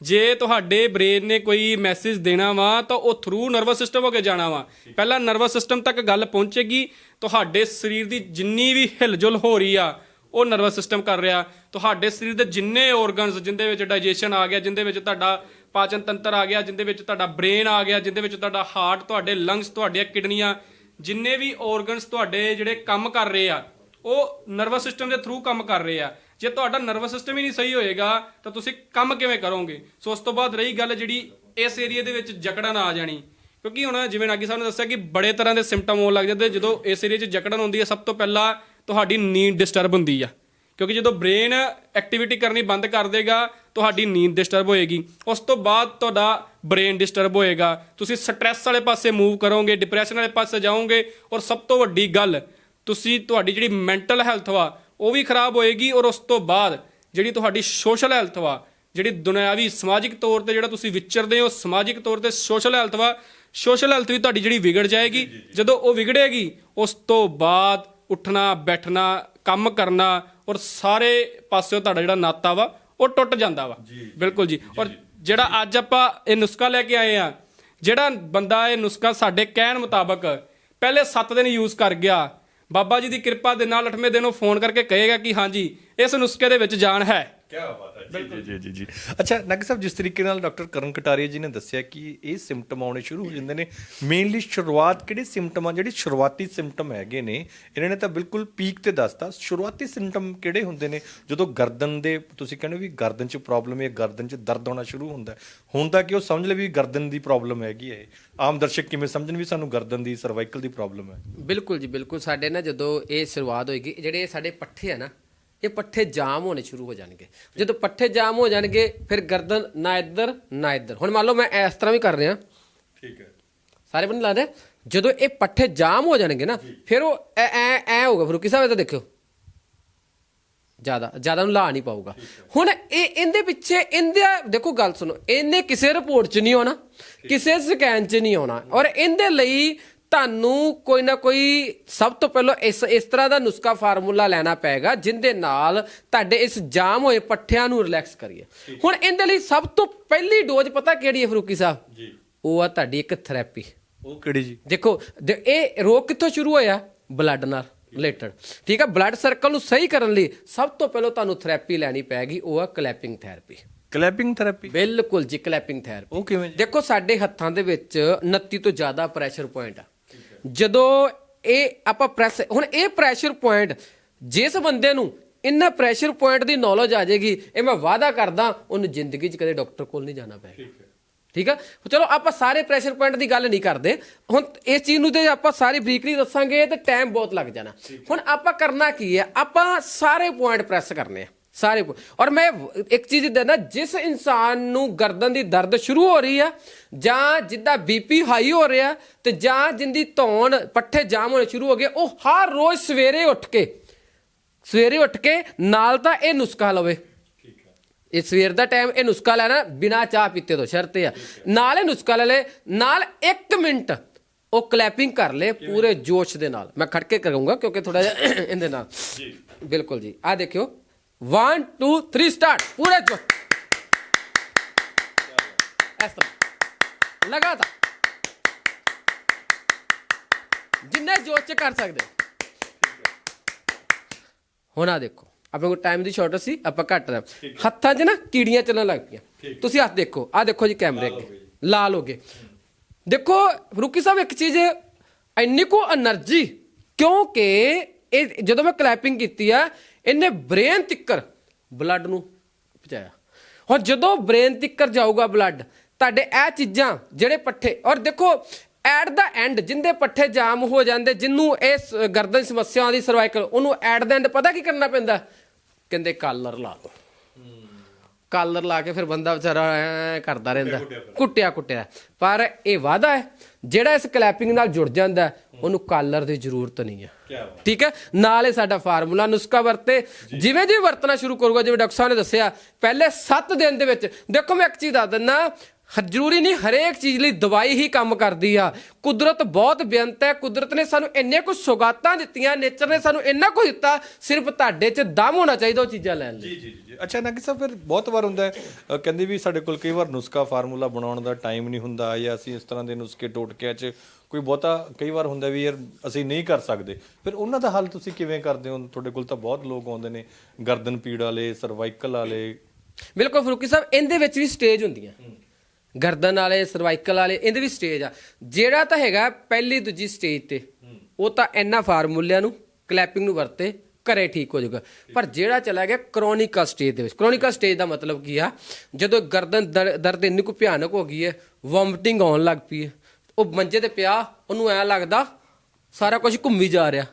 ਜੇ ਤੁਹਾਡੇ ਬ੍ਰੇਨ ਨੇ ਕੋਈ ਮੈਸੇਜ ਦੇਣਾ ਵਾ, ਤਾਂ ਉਹ ਥਰੂ ਨਰਵਸ ਸਿਸਟਮ ਹੋ ਕੇ ਜਾਣਾ ਵਾ। ਪਹਿਲਾਂ ਨਰਵਸ ਸਿਸਟਮ ਤੱਕ ਗੱਲ ਪਹੁੰਚੇਗੀ, ਤੁਹਾਡੇ ਸਰੀਰ ਦੀ ਜਿੰਨੀ ਵੀ ਹਿਲਜੁਲ ਹੋ ਰਹੀ ਆ, ਉਹ ਨਰਵਸ ਸਿਸਟਮ ਕਰ ਰਿਹਾ। ਤੁਹਾਡੇ ਸਰੀਰ ਦੇ ਜਿੰਨੇ ਆਰਗਨਸ ਜਿੰਦੇ ਵਿੱਚ ਡਾਈਜੈਸ਼ਨ ਆ ਗਿਆ, ਜਿੰਦੇ ਵਿੱਚ ਤੁਹਾਡਾ ਪਾਚਨ ਤੰਤਰ ਆ ਗਿਆ, ਜਿੰਦੇ ਵਿੱਚ ਤੁਹਾਡਾ ਬ੍ਰੇਨ ਆ ਗਿਆ, ਜਿੰਦੇ ਵਿੱਚ ਤੁਹਾਡਾ ਹਾਰਟ ਤੁਹਾਡੇ ਲੰਗਸ ਤੁਹਾਡੀਆਂ ਕਿਡਨੀਆਂ, ਜਿੰਨੇ ਵੀ ਆਰਗਨਸ ਤੁਹਾਡੇ ਜਿਹੜੇ ਕੰਮ ਕਰ ਰਹੇ ਆ, ਉਹ ਨਰਵਸ ਸਿਸਟਮ ਦੇ ਥਰੂ ਕੰਮ ਕਰ ਰਹੇ ਆ। ਜੇ ਤੁਹਾਡਾ ਨਰਵਸ ਸਿਸਟਮ ਹੀ ਨਹੀਂ ਸਹੀ ਹੋਏਗਾ, ਤਾਂ ਤੁਸੀਂ ਕੰਮ ਕਿਵੇਂ ਕਰੋਗੇ? ਸੋ ਉਸ ਤੋਂ ਬਾਅਦ ਰਹੀ ਗੱਲ ਜਿਹੜੀ ਇਸ ਏਰੀਆ ਦੇ ਵਿੱਚ ਜਕੜਨ ਆ ਜਾਣੀ। ਕਿਉਂਕਿ ਹੁਣ ਜਿਵੇਂ ਨਾਗੀ ਸਾਹਿਬ ਨੇ ਦੱਸਿਆ ਕਿ ਬੜੇ ਤਰ੍ਹਾਂ ਦੇ ਸਿੰਪਟਮ ਹੋਣ ਲੱਗ ਜਾਂਦੇ, ਜਦੋਂ ਇਸ ਏਰੀਆ 'ਚ ਜਕੜਨ ਹੁੰਦੀ ਹੈ ਸਭ ਤੋਂ ਪਹਿਲਾਂ ਤੁਹਾਡੀ ਨੀਂਦ ਡਿਸਟਰਬ ਹੁੰਦੀ ਆ। ਕਿਉਂਕਿ ਜਦੋਂ ਬ੍ਰੇਨ ਐਕਟੀਵਿਟੀ ਕਰਨੀ ਬੰਦ ਕਰ ਦੇਗਾ ਤੁਹਾਡੀ ਨੀਂਦ ਡਿਸਟਰਬ ਹੋਏਗੀ। ਉਸ ਤੋਂ ਬਾਅਦ ਤੁਹਾਡਾ ਬ੍ਰੇਨ ਡਿਸਟਰਬ ਹੋਏਗਾ। ਤੁਸੀਂ ਸਟ੍ਰੈਸ ਵਾਲੇ ਪਾਸੇ ਮੂਵ ਕਰੋਗੇ ਡਿਪਰੈਸ਼ਨ ਵਾਲੇ ਪਾਸੇ ਜਾਓਗੇ ਔਰ ਸਭ ਤੋਂ ਵੱਡੀ ਗੱਲ ਤੁਸੀਂ ਤੁਹਾਡੀ ਜਿਹੜੀ ਮੈਂਟਲ ਹੈਲਥ ਵਾ ਉਹ ਵੀ ਖਰਾਬ ਹੋਏਗੀ ਔਰ ਉਸ ਤੋਂ ਬਾਅਦ ਜਿਹੜੀ ਤੁਹਾਡੀ ਸੋਸ਼ਲ ਹੈਲਥ ਵਾ ਜਿਹੜੀ ਦੁਨਿਆਵੀ ਸਮਾਜਿਕ ਤੌਰ ਤੇ ਜਿਹੜਾ ਤੁਸੀਂ ਵਿਚਰਦੇ ਹੋ ਸਮਾਜਿਕ ਤੌਰ ਤੇ ਸੋਸ਼ਲ ਹੈਲਥ ਵਾ ਸੋਸ਼ਲ ਹੈਲਥ ਵੀ ਤੁਹਾਡੀ ਜਿਹੜੀ ਵਿਗੜ ਜਾਏਗੀ। ਜਦੋਂ ਉਹ ਵਿਗੜੇਗੀ ਉਸ ਤੋਂ ਬਾਅਦ ਉੱਠਣਾ ਬੈਠਣਾ ਕੰਮ ਕਰਨਾ ਔਰ ਸਾਰੇ ਪਾਸਿਓਂ ਤੁਹਾਡਾ ਜਿਹੜਾ ਨਾਤਾ ਵਾ ਉਹ ਟੁੱਟ ਜਾਂਦਾ ਵਾ। ਬਿਲਕੁਲ ਜੀ। ਔਰ ਜਿਹੜਾ ਅੱਜ ਆਪਾਂ ਇਹ ਨੁਸਖਾ ਲੈ ਕੇ ਆਏ ਆ ਜਿਹੜਾ ਬੰਦਾ ਇਹ ਨੁਸਖਾ ਸਾਡੇ ਕਹਿਣ ਮੁਤਾਬਕ ਪਹਿਲੇ 7 ਦਿਨ ਯੂਜ਼ ਕਰ ਗਿਆ ਬਾਬਾ ਜੀ ਦੀ ਕਿਰਪਾ ਦੇ ਨਾਲ 8ਵੇਂ ਦਿਨ ਉਹ ਫੋਨ ਕਰਕੇ ਕਹੇਗਾ ਕਿ ਹਾਂਜੀ ਇਸ ਨੁਸਖੇ ਦੇ ਵਿੱਚ ਜਾਨ ਹੈ। ਕੀ ਬਾਤ ਹੈ ਜੀ ਜੀ ਜੀ ਅੱਛਾ ਨਗ ਸਾਹਿਬ ਜਿਸ ਤਰੀਕੇ ਨਾਲ ਡਾਕਟਰ ਕਰਨ ਕਟਾਰੀਆ ਜੀ ਨੇ ਦੱਸਿਆ ਕਿ ਇਹ ਸਿੰਪਟਮ ਆਉਣੇ ਸ਼ੁਰੂ ਹੋ ਜਾਂਦੇ ਨੇ ਮੇਨਲੀ ਸ਼ੁਰੂਆਤ ਕਿਹੜੇ ਸਿੰਪਟਮ ਆ ਜਿਹੜੇ ਸ਼ੁਰੂਆਤੀ ਸਿੰਪਟਮ ਹੈਗੇ ਨੇ ਇਹਨਾਂ ਨੇ ਤਾਂ ਬਿਲਕੁਲ ਪੀਕ ਤੇ ਦੱਸਤਾ। ਸ਼ੁਰੂਆਤੀ ਸਿੰਪਟਮ ਕਿਹੜੇ ਹੁੰਦੇ ਨੇ? ਜਦੋਂ ਗਰਦਨ ਦੇ ਤੁਸੀਂ ਕਹਿੰਦੇ ਵੀ ਗਰਦਨ 'ਚ ਪ੍ਰੋਬਲਮ ਹੈ ਗਰਦਨ 'ਚ ਦਰਦ ਹੋਣਾ ਸ਼ੁਰੂ ਹੁੰਦਾ ਹੈ। ਹੁੰਦਾ ਕਿ ਉਹ ਸਮਝ ਲੈ ਵੀ ਗਰਦਨ ਦੀ ਪ੍ਰੋਬਲਮ ਹੈਗੀ ਹੈ। ਆਮ ਦਰਸ਼ਕ ਕਿਵੇਂ ਸਮਝਣ ਵੀ ਸਾਨੂੰ ਗਰਦਨ ਦੀ ਸਰਵਾਈਕਲ ਦੀ ਪ੍ਰੋਬਲਮ ਹੈ? ਬਿਲਕੁਲ ਜੀ ਬਿਲਕੁਲ। ਸਾਡੇ ਨਾ ਜਦੋਂ ਇਹ ਸ਼ੁਰੂਆਤ ਹੋਏਗੀ ਜਿਹੜੇ ਸਾਡੇ ਪੱਠੇ ਆ ਨਾ ਇਹ ਪੱਠੇ ਜਾਮ ਹੋਣੇ ਸ਼ੁਰੂ ਹੋ ਜਾਣਗੇ। ਜਦੋਂ ਪੱਠੇ ਜਾਮ ਹੋ ਜਾਣਗੇ ਫਿਰ ਗਰਦਨ ਨਾ ਇੱਧਰ ਨਾ ਇੱਧਰ। ਹੁਣ ਮੰਨ ਲਓ ਮੈਂ ਇਸ ਤਰ੍ਹਾਂ ਵੀ ਕਰ ਰਿਹਾ। ਠੀਕ ਹੈ। ਸਾਰੇ ਬੰਦੇ ਲੱਗਦੇ ਜਦੋਂ ਇਹ ਪੱਠੇ ਜਾਮ ਹੋ ਜਾਣਗੇ ਨਾ ਫਿਰ ਉਹ ਐ ਐ ਐ ਹੋਗਾ ਫਰੂਕੀ ਸਾਹਿਬ ਇਹ ਤਾਂ ਦੇਖਿਓ। ਜ਼ਿਆਦਾ ਜ਼ਿਆਦਾ ਨੂੰ ਲਾ ਨਹੀਂ ਪਾਊਗਾ। ਹੁਣ ਇਹ ਇਹਦੇ ਪਿੱਛੇ ਇਹਦੇ ਦੇਖੋ ਗੱਲ ਸੁਣੋ। ਇਹਨੇ ਕਿਸੇ ਰਿਪੋਰਟ 'ਚ ਨਹੀਂ ਆਉਣਾ। ਕਿਸੇ ਸਕੈਨ 'ਚ ਨਹੀਂ ਆਉਣਾ। ਔਰ ਇਹਦੇ ਲਈ ਤੁਹਾਨੂੰ ਕੋਈ ਨਾ ਕੋਈ ਸਭ ਤੋਂ ਪਹਿਲਾਂ ਇਸ ਇਸ ਤਰ੍ਹਾਂ ਦਾ ਨੁਸਖਾ ਫਾਰਮੂਲਾ ਲੈਣਾ ਪਏਗਾ ਜਿੰਦੇ ਨਾਲ ਤੁਹਾਡੇ ਇਸ ਜਾਮ ਹੋਏ ਪੱਠਿਆਂ ਨੂੰ ਰਿਲੈਕਸ ਕਰੀਏ। ਹੁਣ ਇਹਦੇ ਲਈ ਸਭ ਤੋਂ ਪਹਿਲੀ ਡੋਜ਼ ਪਤਾ ਕਿਹੜੀ ਹੈ ਫਰੂਕੀ ਸਾਹਿਬ? ਜੀ। ਉਹ ਆ ਤੁਹਾਡੀ ਇੱਕ ਥੈਰੇਪੀ ਉਹ ਕਿਹੜੀ ਜੀ? ਦੇਖੋ ਦੇ- ਇਹ ਰੋਗ ਕਿੱਥੋਂ ਸ਼ੁਰੂ ਹੋਇਆ? ਬਲੱਡ ਨਾਲ ਰਿਲੇਟਡ ਠੀਕ ਹੈ ਬਲੱਡ ਸਰਕਲ ਨੂੰ ਸਹੀ ਕਰਨ ਲਈ ਸਭ ਤੋਂ ਪਹਿਲਾਂ ਤੁਹਾਨੂੰ ਥੈਰੇਪੀ ਲੈਣੀ ਪੈਗੀ ਉਹ ਆ ਕਲੈਪਿੰਗ ਥੈਰੇਪੀ ਕਲੈਪਿੰਗ ਥੈਰੇਪੀ ਬਿਲਕੁਲ ਜੀ ਕਲੈਪਿੰਗ ਥੈਰੇਪੀ ਉਹ ਕਿਵੇਂ ਜੀ? ਦੇਖੋ ਸਾਡੇ ਹੱਥਾਂ ਦੇ ਵਿੱਚ 29 ਤੋਂ ਜ਼ਿਆਦਾ ਪ੍ਰੈਸ਼ਰ ਪੁਆਇੰਟ ਆ। ਜਦੋਂ ਇਹ ਆਪਾਂ ਪ੍ਰੈਸ ਹੁਣ ਇਹ ਪ੍ਰੈਸ਼ਰ ਪੁਆਇੰਟ ਜਿਸ ਬੰਦੇ ਨੂੰ ਇੰਨਾ ਪ੍ਰੈਸ਼ਰ ਪੁਆਇੰਟ ਦੀ ਨੌਲੇਜ ਆ ਜਾਏਗੀ ਇਹ ਮੈਂ ਵਾਅਦਾ ਕਰਦਾ ਉਹਨੂੰ ਜ਼ਿੰਦਗੀ 'ਚ ਕਦੇ ਡਾਕਟਰ ਕੋਲ ਨਹੀਂ ਜਾਣਾ ਪਏਗਾ ਠੀਕ ਆ? ਚਲੋ ਆਪਾਂ ਸਾਰੇ ਪ੍ਰੈਸ਼ਰ ਪੁਆਇੰਟ ਦੀ ਗੱਲ ਨਹੀਂ ਕਰਦੇ। ਹੁਣ ਇਸ ਚੀਜ਼ ਨੂੰ ਤੇ ਆਪਾਂ ਸਾਰੀ ਬਰੀਕਲੀ ਦੱਸਾਂਗੇ ਤੇ ਟਾਈਮ ਬਹੁਤ ਲੱਗ ਜਾਣਾ। ਹੁਣ ਆਪਾਂ ਕਰਨਾ ਕੀ ਹੈ? ਆਪਾਂ ਸਾਰੇ ਪੁਆਇੰਟ ਪ੍ਰੈਸ ਕਰਨੇ ਆ। ਸਾਰੇ ਔਰ ਮੈਂ ਇੱਕ ਚੀਜ਼ ਦੇਣਾ ਜਿਸ ਇਨਸਾਨ ਨੂੰ ਗਰਦਨ ਦੀ ਦਰਦ ਸ਼ੁਰੂ ਹੋ ਰਹੀ ਆ ਜਾਂ ਜਿੱਦਾਂ ਬੀਪੀ ਹਾਈ ਹੋ ਰਿਹਾ ਤੇ ਜਾਂ ਜਿੰਦੀ ਧੌਣ ਪੱਠੇ ਜਾਮ ਹੋਣੇ ਸ਼ੁਰੂ ਹੋ ਗਏ ਉਹ ਹਰ ਰੋਜ਼ ਸਵੇਰੇ ਉੱਠ ਕੇ ਸਵੇਰੇ ਉੱਠ ਕੇ ਨਾਲ ਤਾਂ ਇਹ ਨੁਸਖਾ ਲਵੇ। ਇਹ ਸਵੇਰ ਦਾ ਟਾਈਮ ਇਹ ਨੁਸਖਾ ਲੈਣਾ ਬਿਨਾ ਚਾਹ ਪੀਤੇ ਤੋਂ ਸ਼ਰਤ ਆ। ਨਾਲ ਇਹ ਨੁਸਖਾ ਲੈ ਲੈ ਨਾਲ 1 ਮਿੰਟ ਉਹ ਕਲੈਪਿੰਗ ਕਰ ਲੈ ਪੂਰੇ ਜੋਸ਼ ਦੇ ਨਾਲ। ਮੈਂ ਖੜ ਕੇ ਕਰੂੰਗਾ ਕਿਉਂਕਿ ਥੋੜਾ ਜਿਹਾ ਇਹਦੇ ਨਾਲ। ਜੀ ਬਿਲਕੁਲ ਜੀ। ਆ ਦੇਖਿਓ। वन टू थ्री स्टार्ट पूरे ਇਸ ਤਰ੍ਹਾਂ ਲਗਾਤਾਰ ਜਿੰਨੇ ਜੋਸ਼ ਚ ਕਰ ਸਕਦੇ ਹੁਣ ਆ ਦੇਖੋ ਆਪਣੇ ਕੋਲ ਟਾਈਮ ਦੀ ਸ਼ਾਰਟ ਸੀ ਆਪਾਂ ਘੱਟ ਦਾ ਹੱਥਾਂ 'ਚ ਨਾ ਕੀੜੀਆਂ ਚੱਲਣ ਲੱਗ ਪਈਆਂ ਤੁਸੀਂ ਹੱਥ ਦੇਖੋ ਆ ਦੇਖੋ ਜੀ ਕੈਮਰੇ ਅੱਗੇ ਲਾਲ ਹੋ ਗਏ ਦੇਖੋ ਰੁਕੀ ਸਾਹਿਬ ਇੱਕ ਚੀਜ਼ ਇੰਨੀ ਕੋ એનર્ਜੀ ਕਿਉਂਕਿ ਇਹ ਜਦੋਂ ਮੈਂ ਕਲੈਪਿੰਗ ਕੀਤੀ ਆ ਇਹਨੇ ਬ੍ਰੇਨ ਤਿੱਕਰ ਬਲੱਡ ਨੂੰ ਪਹੁੰਚਾਇਆ। ਹੁਣ ਜਦੋਂ ਬ੍ਰੇਨ ਤਿੱਕਰ ਜਾਊਗਾ ਬਲੱਡ ਤੁਹਾਡੇ ਇਹ ਚੀਜ਼ਾਂ ਜਿਹੜੇ ਪੱਠੇ, ਔਰ ਦੇਖੋ ਐਟ ਦਾ ਐਂਡ ਜਿੰਦੇ ਪੱਠੇ ਜਾਮ ਹੋ ਜਾਂਦੇ, ਜਿੰਨੂੰ ਇਸ ਗਰਦਨ ਦੀ ਸਮੱਸਿਆ ਦੀ ਸਰਵਾਈਕਲ ਉਹਨੂੰ ਐਟ ਦਾ ਐਂਡ ਪਤਾ ਕੀ ਕਰਨਾ ਪੈਂਦਾ? ਕਹਿੰਦੇ ਕਾਲਰ ਲਾ ਲਓ ਕਾਲਰ ਲਾ ਕੇ ਫਿਰ ਬੰਦਾ ਵਿਚਾਰਾ ਐਂ ਕਰਦਾ ਰਹਿੰਦਾ। ਕੁੱਟਿਆ ਕੁੱਟਿਆ ਪਰ ਇਹ ਵਾਦਾ ਹੈ ਜਿਹੜਾ ਇਸ ਕਲੈਪਿੰਗ ਨਾਲ ਜੁੜ ਜਾਂਦਾ ਹੈ, ਉਹਨੂੰ ਕਾਲਰ ਦੀ ਜ਼ਰੂਰਤ ਨਹੀਂ ਹੈ। ਠੀਕ ਹੈ? ਨਾਲ ਇਹ ਸਾਡਾ ਫਾਰਮੂਲਾ ਨੁਸਖਾ ਵਰਤੇ। ਜਿਵੇਂ ਜਿਵੇਂ ਵਰਤਣਾ ਸ਼ੁਰੂ ਕਰੂਗਾ ਜਿਵੇਂ ਡਾਕਟਰ ਸਾਹਿਬ ਨੇ ਦੱਸਿਆ ਪਹਿਲੇ 7 ਦਿਨ ਦੇ ਵਿੱਚ ਦੇਖੋ ਮੈਂ ਇੱਕ ਚੀਜ਼ ਦੱਸ ਦਿੰਦਾ ਜ਼ਰੂਰੀ ਨਹੀਂ ਹਰੇਕ ਚੀਜ਼ ਲਈ ਦਵਾਈ ਹੀ ਕੰਮ ਕਰਦੀ ਆ। ਕੁਦਰਤ ਬਹੁਤ ਬੇਅੰਤ ਹੈ। ਕੁਦਰਤ ਨੇ ਸਾਨੂੰ ਇੰਨੇ ਕੁ ਸੁਗਾਤਾਂ ਦਿੱਤੀਆਂ ਨੇਚਰ ਨੇ ਸਾਨੂੰ ਇੰਨਾ ਕੁ ਦਿੱਤਾ ਸਿਰਫ ਤੁਹਾਡੇ 'ਚ ਦਮ ਹੋਣਾ ਚਾਹੀਦਾ ਉਹ ਚੀਜ਼ਾਂ ਲੈਣ ਲਈ। ਜੀ ਜੀ ਜੀ ਅੱਛਾ ਨਾ ਸਾਹਿਬ ਫਿਰ ਬਹੁਤ ਵਾਰ ਹੁੰਦਾ ਹੈ ਕਹਿੰਦੇ ਵੀ ਸਾਡੇ ਕੋਲ ਕਈ ਵਾਰ ਨੁਸਖਾ ਫਾਰਮੂਲਾ ਬਣਾਉਣ ਦਾ ਟਾਈਮ ਨਹੀਂ ਹੁੰਦਾ ਜਾਂ ਅਸੀਂ ਇਸ ਤਰ੍ਹਾਂ ਦੇ ਨੁਸਖੇ ਟੋਟਕਿਆਂ 'ਚ ਕੋਈ ਬਹੁਤਾ ਕਈ ਵਾਰ ਹੁੰਦਾ ਵੀ ਯਾਰ ਅਸੀਂ ਨਹੀਂ ਕਰ ਸਕਦੇ। ਫਿਰ ਉਹਨਾਂ ਦਾ ਹੱਲ ਤੁਸੀਂ ਕਿਵੇਂ ਕਰਦੇ ਹੋ? ਤੁਹਾਡੇ ਕੋਲ ਤਾਂ ਬਹੁਤ ਲੋਕ ਆਉਂਦੇ ਨੇ ਗਰਦਨ ਪੀੜ ਵਾਲੇ ਸਰਵਾਈਕਲ ਵਾਲੇ। ਬਿਲਕੁਲ ਫਰੂਕੀ ਸਾਹਿਬ ਇਹਦੇ ਵਿੱਚ ਵੀ ਸਟੇਜ ਹੁੰਦੀਆਂ। ਗਰਦਨ ਵਾਲੇ ਸਰਵਾਈਕਲ ਵਾਲੇ, ਇਹਦੇ ਵੀ ਸਟੇਜ ਆ। ਜਿਹੜਾ ਤਾਂ ਹੈਗਾ ਪਹਿਲੀ ਦੂਜੀ ਸਟੇਜ ਤੇ, ਉਹ ਤਾਂ ਇੰਨਾ ਫਾਰਮੂਲਿਆਂ ਨੂੰ ਕਲੈਪਿੰਗ ਨੂੰ ਵਰਤੇ, ਘਰੇ ਠੀਕ ਹੋ ਜਾਊਗਾ। ਪਰ ਜਿਹੜਾ ਚਲਾ ਗਿਆ ਕ੍ਰੋਨਿਕਲ ਸਟੇਜ ਦੇ ਵਿੱਚ। ਕ੍ਰੋਨਿਕਲ ਸਟੇਜ ਦਾ ਮਤਲਬ ਕੀ ਆ? ਜਦੋਂ ਗਰਦਨ ਦਰ- ਦਰਦ ਇੰਨੀ ਕੁ ਭਿਆਨਕ ਹੋ ਗਈ ਹੈ ਵੋਮਟਿੰਗ ਆਉਣ ਲੱਗ ਪਈ ਹੈ, ਉਹ ਮੰਜੇ ਤੇ ਪਿਆ, ਉਹਨੂੰ ਐ ਲੱਗਦਾ ਸਾਰਾ ਕੁਝ ਘੁੰਮੀ ਜਾ ਰਿਹਾ।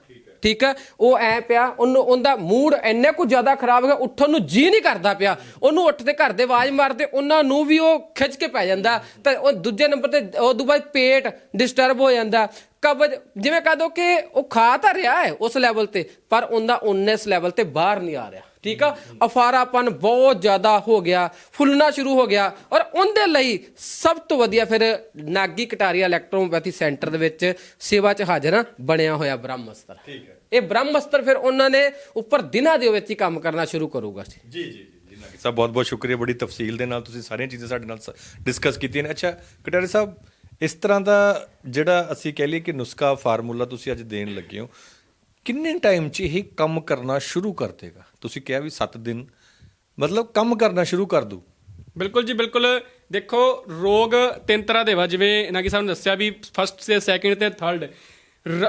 ਠੀਕ ਹੈ? ਉਹ ਐ ਪਿਆ, ਉਹਨੂੰ ਉਹਦਾ ਮੂਡ ਇੰਨਾ ਕੁ ਜ਼ਿਆਦਾ ਖਰਾਬ ਹੋ ਗਿਆ ਉੱਠਣ ਨੂੰ ਜੀ ਨਹੀਂ ਕਰਦਾ ਪਿਆ। ਉਹਨੂੰ ਉੱਠਦੇ ਘਰ ਦੇ ਆਵਾਜ਼ ਮਾਰਦੇ, ਉਹਨਾਂ ਨੂੰ ਵੀ ਉਹ ਖਿੱਚ ਕੇ ਪੈ ਜਾਂਦਾ। ਤੇ ਉਹ ਦੂਜੇ ਨੰਬਰ ਤੇ, ਉਹ ਤੋਂ ਬਾਅਦ ਪੇਟ ਡਿਸਟਰਬ ਹੋ ਜਾਂਦਾ। ਕਬਜ਼ ਜਿਵੇਂ ਕਹ ਦੋ ਕਿ ਉਹ ਖਾ ਤਾਂ ਰਿਹਾ ਹੈ ਉਸ ਲੈਵਲ ਤੇ, ਪਰ ਉਹਦਾ ਉਨਸ ਲੈਵਲ ਤੇ ਬਾਹਰ ਨਹੀਂ ਆ ਰਿਹਾ। ਠੀਕ ਆ? ਅਫਾਰਾਪਨ ਬਹੁਤ ਜ਼ਿਆਦਾ ਹੋ ਗਿਆ ਫੁੱਲਣਾ ਸ਼ੁਰੂ ਹੋ ਗਿਆ ਔਰ ਉਹਦੇ ਲਈ ਸਭ ਤੋਂ ਵਧੀਆ ਫਿਰ ਨਾਗੀ ਕਟਾਰੀਆ ਇਲੈਕਟ੍ਰੋਪੈਥੀ ਸੈਂਟਰ ਦੇ ਵਿੱਚ ਸੇਵਾ 'ਚ ਹਾਜ਼ਰ ਆ ਬਣਿਆ ਹੋਇਆ ਬ੍ਰਹਮਸਤਰ ਠੀਕ ਹੈ। ਇਹ ਬ੍ਰਹਮਸਤਰ ਫਿਰ ਉਹਨਾਂ ਨੇ ਉੱਪਰ ਦਿਨਾਂ ਦੇ ਵਿੱਚ ਹੀ ਕੰਮ ਕਰਨਾ ਸ਼ੁਰੂ ਕਰੂਗਾ। ਜੀ ਜੀ ਜੀ ਸਾਹਿਬ ਬਹੁਤ ਬਹੁਤ ਸ਼ੁਕਰੀਆ ਬੜੀ ਤਫਸੀਲ ਦੇ ਨਾਲ ਤੁਸੀਂ ਸਾਰੀਆਂ ਚੀਜ਼ਾਂ ਸਾਡੇ ਨਾਲ ਡਿਸਕਸ ਕੀਤੀਆਂ ਨੇ। ਅੱਛਾ ਕਟਾਰੇ ਸਾਹਿਬ ਇਸ ਤਰ੍ਹਾਂ ਦਾ ਜਿਹੜਾ ਅਸੀਂ ਕਹਿ ਲਈਏ ਕਿ ਨੁਸਖਾ ਫਾਰਮੂਲਾ ਤੁਸੀਂ ਅੱਜ ਦੇਣ ਲੱਗੇ ਹੋ ਕਿੰਨੇ ਟਾਈਮ 'ਚ ਇਹ ਕੰਮ ਕਰਨਾ ਸ਼ੁਰੂ ਕਰ ਦੇਗਾ? ਤੁਸੀਂ ਕਿਹਾ ਵੀ 7 ਦਿਨ। ਮਤਲਬ ਕੰਮ ਕਰਨਾ ਸ਼ੁਰੂ ਕਰ ਦੂ ਬਿਲਕੁਲ ਜੀ, ਬਿਲਕੁਲ। ਦੇਖੋ, ਰੋਗ ਤਿੰਨ ਤਰ੍ਹਾਂ ਦੇ ਵਾ, ਜਿਵੇਂ ਨਾਗੀ ਸਾਹਿਬ ਨੇ ਦੱਸਿਆ ਵੀ ਫਸਟ ਤੇ ਸੈਕਿੰਡ ਤੇ ਥਰਡ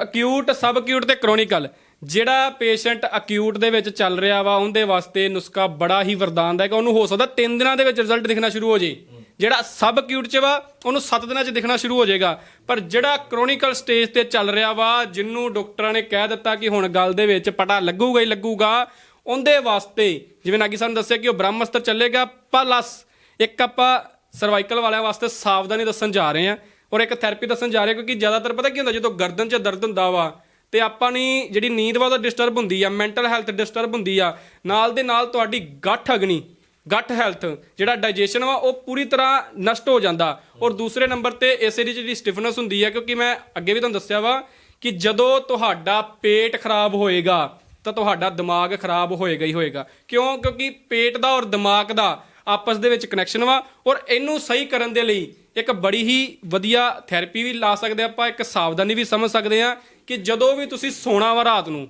ਅਕਿਊਟ ਸਬ ਅਕਿਊਟ ਤੇ ਕ੍ਰੋਨਿਕਲ ਜਿਹੜਾ ਪੇਸ਼ੈਂਟ ਅਕਿਊਟ ਦੇ ਵਿੱਚ ਚੱਲ ਰਿਹਾ ਵਾ, ਉਹਦੇ ਵਾਸਤੇ ਨੁਸਖਾ ਬੜਾ ਹੀ ਵਰਦਾਨ ਦਾ ਹੈ ਉਹਨੂੰ ਹੋ ਸਕਦਾ 3 ਦਿਨਾਂ ਦੇ ਵਿੱਚ ਰਿਜ਼ਲਟ ਦਿਖਣਾ ਸ਼ੁਰੂ ਹੋ ਜੇ। ਜਿਹੜਾ ਸਬ ਅਕਿਊਟ ਚ ਵਾ, ਉਹਨੂੰ 7 ਦਿਨਾਂ ਚ ਦਿਖਣਾ ਸ਼ੁਰੂ ਹੋ ਜਾਏਗਾ। ਪਰ ਜਿਹੜਾ ਕ੍ਰੋਨਿਕਲ ਸਟੇਜ ਤੇ ਚੱਲ ਰਿਹਾ ਵਾ ਜਿਹਨੂੰ ਡਾਕਟਰਾਂ ਨੇ ਕਹਿ ਦਿੱਤਾ ਕਿ ਹੁਣ ਗੱਲ ਦੇ ਵਿੱਚ ਪਟਾ ਲੱਗੂਗਾ ਹੀ ਲੱਗੂਗਾ, ਉਹਦੇ ਵਾਸਤੇ, ਜਿਵੇਂ ਨਾਗੀ ਸਾਹਿਬ ਨੇ ਦੱਸਿਆ ਕਿ ਉਹ ਬ੍ਰਹਮਸਤਰ ਚੱਲੇਗਾ ਪਲੱਸ ਇੱਕ ਆਪਾਂ ਸਰਵਾਈਕਲ ਵਾਲਿਆਂ ਵਾਸਤੇ ਸਾਵਧਾਨੀ ਦੱਸਣ ਜਾ ਰਹੇ ਹਾਂ ਔਰ ਇੱਕ ਥੈਰੇਪੀ ਦੱਸਣ ਜਾ ਰਹੇ ਕਿਉਂਕਿ ਜ਼ਿਆਦਾਤਰ ਪਤਾ ਕੀ ਹੁੰਦਾ, ਜਦੋਂ ਗਰਦਨ 'ਚ ਦਰਦ ਹੁੰਦਾ ਵਾ, ਤੇ ਆਪਾਂ ਨੇ ਜਿਹੜੀ ਨੀਂਦ ਵਾ ਉਹ ਡਿਸਟਰਬ ਹੁੰਦੀ ਆ ਮੈਂਟਲ ਹੈਲਥ ਡਿਸਟਰਬ ਹੁੰਦੀ ਆ, ਨਾਲ ਦੇ ਨਾਲ ਤੁਹਾਡੀ ਗੱਠ ਅਗਨੀ ਗੱਟ ਹੈਲਥ ਜਿਹੜਾ ਡਾਈਜੈਸ਼ਨ ਵਾ, ਉਹ ਪੂਰੀ ਤਰ੍ਹਾਂ ਨਸ਼ਟ ਹੋ ਜਾਂਦਾ। ਔਰ ਦੂਸਰੇ ਨੰਬਰ ਤੇ ਇਸ ਦੀ ਜਿਹੜੀ ਸਟਿਫਨੈਸ ਹੁੰਦੀ ਹੈ ਕਿਉਂਕਿ ਮੈਂ ਅੱਗੇ ਵੀ ਤੁਹਾਨੂੰ ਦੱਸਿਆ ਵਾ ਕਿ ਜਦੋਂ ਤੁਹਾਡਾ ਪੇਟ ਖਰਾਬ ਹੋਏਗਾ, ਤਾਂ ਤੁਹਾਡਾ ਦਿਮਾਗ ਖਰਾਬ ਹੋਏਗਾ ਹੀ ਹੋਏਗਾ। ਕਿਉਂ? ਕਿਉਂਕਿ ਪੇਟ ਦਾ ਔਰ ਦਿਮਾਗ ਦਾ ਆਪਸ ਦੇ ਵਿੱਚ ਕਨੈਕਸ਼ਨ ਵਾ, ਔਰ ਇਹਨੂੰ ਸਹੀ ਕਰਨ ਦੇ ਲਈ ਇੱਕ ਬੜੀ ਹੀ ਵਧੀਆ ਥੈਰੇਪੀ ਵੀ ਲਾ ਸਕਦੇ ਆਪਾਂ, ਇੱਕ ਸਾਵਧਾਨੀ ਵੀ ਸਮਝ ਸਕਦੇ ਆ ਕਿ ਜਦੋਂ ਵੀ ਤੁਸੀਂ ਸੌਣਾ ਵਾ ਰਾਤ ਨੂੰ,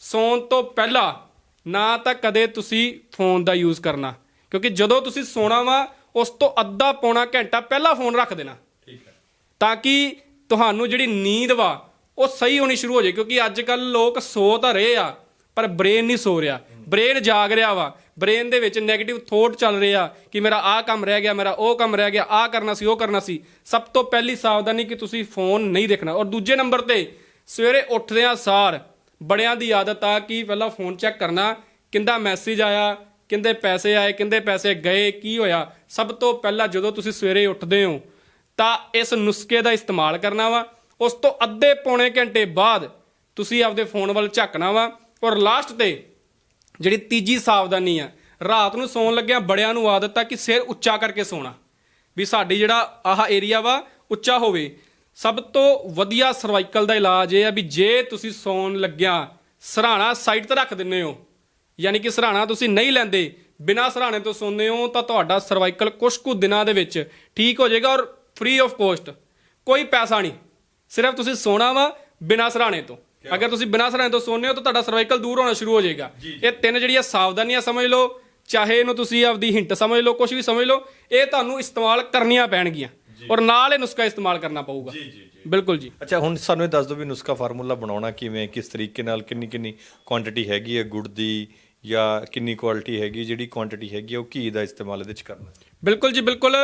ਸੌਣ ਤੋਂ ਪਹਿਲਾਂ ਨਾ ਤਾਂ ਕਦੇ ਤੁਸੀਂ ਫੋਨ ਦਾ ਯੂਜ਼ ਕਰਨਾ ਕਿਉਂਕਿ ਜਦੋਂ ਤੁਸੀਂ ਸੋਣਾ ਵਾ ਉਸ ਤੋਂ ਅੱਧਾ ਪੌਣਾ ਘੰਟਾ ਪਹਿਲਾਂ ਫੋਨ ਰੱਖ ਦੇਣਾ। ਤਾਂ ਕਿ ਤੁਹਾਨੂੰ ਜਿਹੜੀ ਨੀਂਦ ਵਾ ਉਹ ਸਹੀ ਹੋਣੀ ਸ਼ੁਰੂ ਹੋ ਜਾਏ ਕਿਉਂਕਿ ਅੱਜ ਕੱਲ ਲੋਕ ਸੋ ਤਾਂ ਰਹੇ ਆ ਪਰ ਬ੍ਰੇਨ ਨਹੀਂ ਸੋ ਰਿਹਾ। ਬ੍ਰੇਨ ਜਾਗ ਰਿਹਾ ਵਾ। ਬ੍ਰੇਨ ਦੇ ਵਿੱਚ 네ਗੇਟਿਵ ਥੋਟ ਚੱਲ ਰਿਹਾ ਕਿ ਮੇਰਾ ਆਹ ਕੰਮ ਰਹਿ ਗਿਆ ਮੇਰਾ ਉਹ ਕੰਮ ਰਹਿ ਗਿਆ ਆਹ ਕਰਨਾ ਸੀ ਉਹ ਕਰਨਾ ਸੀ। ਸਭ ਤੋਂ ਪਹਿਲੀ ਸਾਵਧਾਨੀ ਕਿ ਤੁਸੀਂ ਫੋਨ ਨਹੀਂ ਦੇਖਣਾ। ਔਰ ਦੂਜੇ ਨੰਬਰ ਤੇ ਸਵੇਰੇ ਉੱਠਦਿਆਂ ਸਾਰ ਬੜਿਆਂ ਦੀ ਆਦਤ ਆ ਕਿ ਪਹਿਲਾਂ ਫੋਨ ਚੈੱਕ ਕਰਨਾ, ਕਿੰਦਾ ਮੈਸੇਜ ਆਇਆ, ਕਿੰਦੇ ਪੈਸੇ ਆਏ, ਕਿੰਦੇ ਪੈਸੇ ਗਏ, ਕੀ ਹੋਇਆ। ਸਭ ਤੋਂ ਪਹਿਲਾਂ ਜਦੋਂ ਤੁਸੀਂ ਸਵੇਰੇ ਉੱਠਦੇ ਹੋ, ਤਾਂ ਇਸ ਨੁਸਖੇ ਦਾ ਇਸਤੇਮਾਲ ਕਰਨਾ ਵਾ। ਉਸ ਤੋਂ ਅੱਧੇ ਪੌਣੇ ਘੰਟੇ ਬਾਅਦ ਤੁਸੀਂ ਆਪਦੇ ਫੋਨ ਵੱਲ ਝਾਕਣਾ ਵਾ। ਔਰ ਲਾਸਟ ਤੇ ਜਿਹੜੀ ਤੀਜੀ ਸਾਵਧਾਨੀ ਆ, ਰਾਤ ਨੂੰ ਸੌਣ ਲੱਗਿਆ ਬੜਿਆਂ ਨੂੰ ਆਦਤ ਆ ਕਿ ਸਿਰ ਉੱਚਾ ਕਰਕੇ ਸੌਣਾ। ਵੀ ਸਾਡੀ ਜਿਹੜਾ ਆਹ ਏਰੀਆ ਵਾ, ਉੱਚਾ ਹੋਵੇ। ਸਭ ਤੋਂ ਵਧੀਆ ਸਰਵਾਈਕਲ ਦਾ ਇਲਾਜ ਇਹ ਆ ਵੀ ਜੇ ਤੁਸੀਂ ਸੌਣ ਲੱਗਿਆ ਸਰਾਣਾ ਸਾਈਡ ਤੇ ਰੱਖ ਦਿੰਦੇ ਹੋ। ਯਾਨੀ ਕਿ ਸਰਾਣਾ ਤੁਸੀਂ ਨਹੀਂ ਲੈਂਦੇ ਬਿਨਾਂ ਸਰਾਣੇ ਤੋਂ ਸੌਂਦੇ ਹੋ ਤਾਂ ਤੁਹਾਡਾ ਸਰਵਾਈਕਲ ਕੁਝ ਕੁ ਦਿਨਾਂ ਦੇ ਵਿੱਚ ਠੀਕ ਹੋ ਜਾਏਗਾ ਔਰ ਫ੍ਰੀ ਆਫ ਕੋਸਟ ਕੋਈ ਪੈਸਾ ਨਹੀਂ। ਸਿਰਫ ਤੁਸੀਂ ਸੋਣਾ ਵਾ ਬਿਨਾਂ ਸਰਾਣੇ ਤੋਂ। ਅਗਰ ਤੁਸੀਂ ਬਿਨਾਂ ਸਰਾਣੇ ਤੋਂ ਸੌਂਦੇ ਹੋ ਤਾਂ ਤੁਹਾਡਾ ਸਰਵਾਈਕਲ ਦੂਰ ਹੋਣਾ ਸ਼ੁਰੂ ਹੋ ਜਾਏਗਾ। ਇਹ ਤਿੰਨ ਜਿਹੜੀਆਂ ਸਾਵਧਾਨੀਆਂ ਸਮਝ ਲਓ ਚਾਹੇ ਇਹਨੂੰ ਤੁਸੀਂ ਆਪਦੀ ਹਿੰਟ ਸਮਝ ਲਓ ਕੁਝ ਵੀ ਸਮਝ ਲਓ ਇਹ ਤੁਹਾਨੂੰ ਇਸਤੇਮਾਲ ਕਰਨੀਆਂ ਪੈਣਗੀਆਂ। ਔਰ ਨਾਲ ਇਹ ਨੁਸਖਾ ਇਸਤੇਮਾਲ ਕਰਨਾ ਪਊਗਾ। ਜੀ ਜੀ ਬਿਲਕੁਲ ਜੀ। ਅੱਛਾ ਹੁਣ ਸਾਨੂੰ ਇਹ ਦੱਸ ਦਿਓ ਵੀ ਨੁਸਖਾ ਫਾਰਮੂਲਾ ਬਣਾਉਣਾ ਕਿਵੇਂ ਕਿਸ ਤਰੀਕੇ ਨਾਲ ਕਿੰਨੀ ਕਿੰਨੀ ਕੁਆਂਟੀਟੀ ਹੈਗੀ ਹੈ ਗੁੜ ਦੀ ਜਾਂ ਕਿੰਨੀ ਕੁਆਲਿਟੀ ਹੈਗੀ ਜਿਹੜੀ ਕੁਆਂਟੀਟੀ ਹੈਗੀ ਉਹ ਘੀ ਦਾ ਇਸਤੇਮਾਲ ਇਹਦੇ ਚ ਕਰਨਾ ਬਿਲਕੁਲ ਜੀ ਬਿਲਕੁਲ।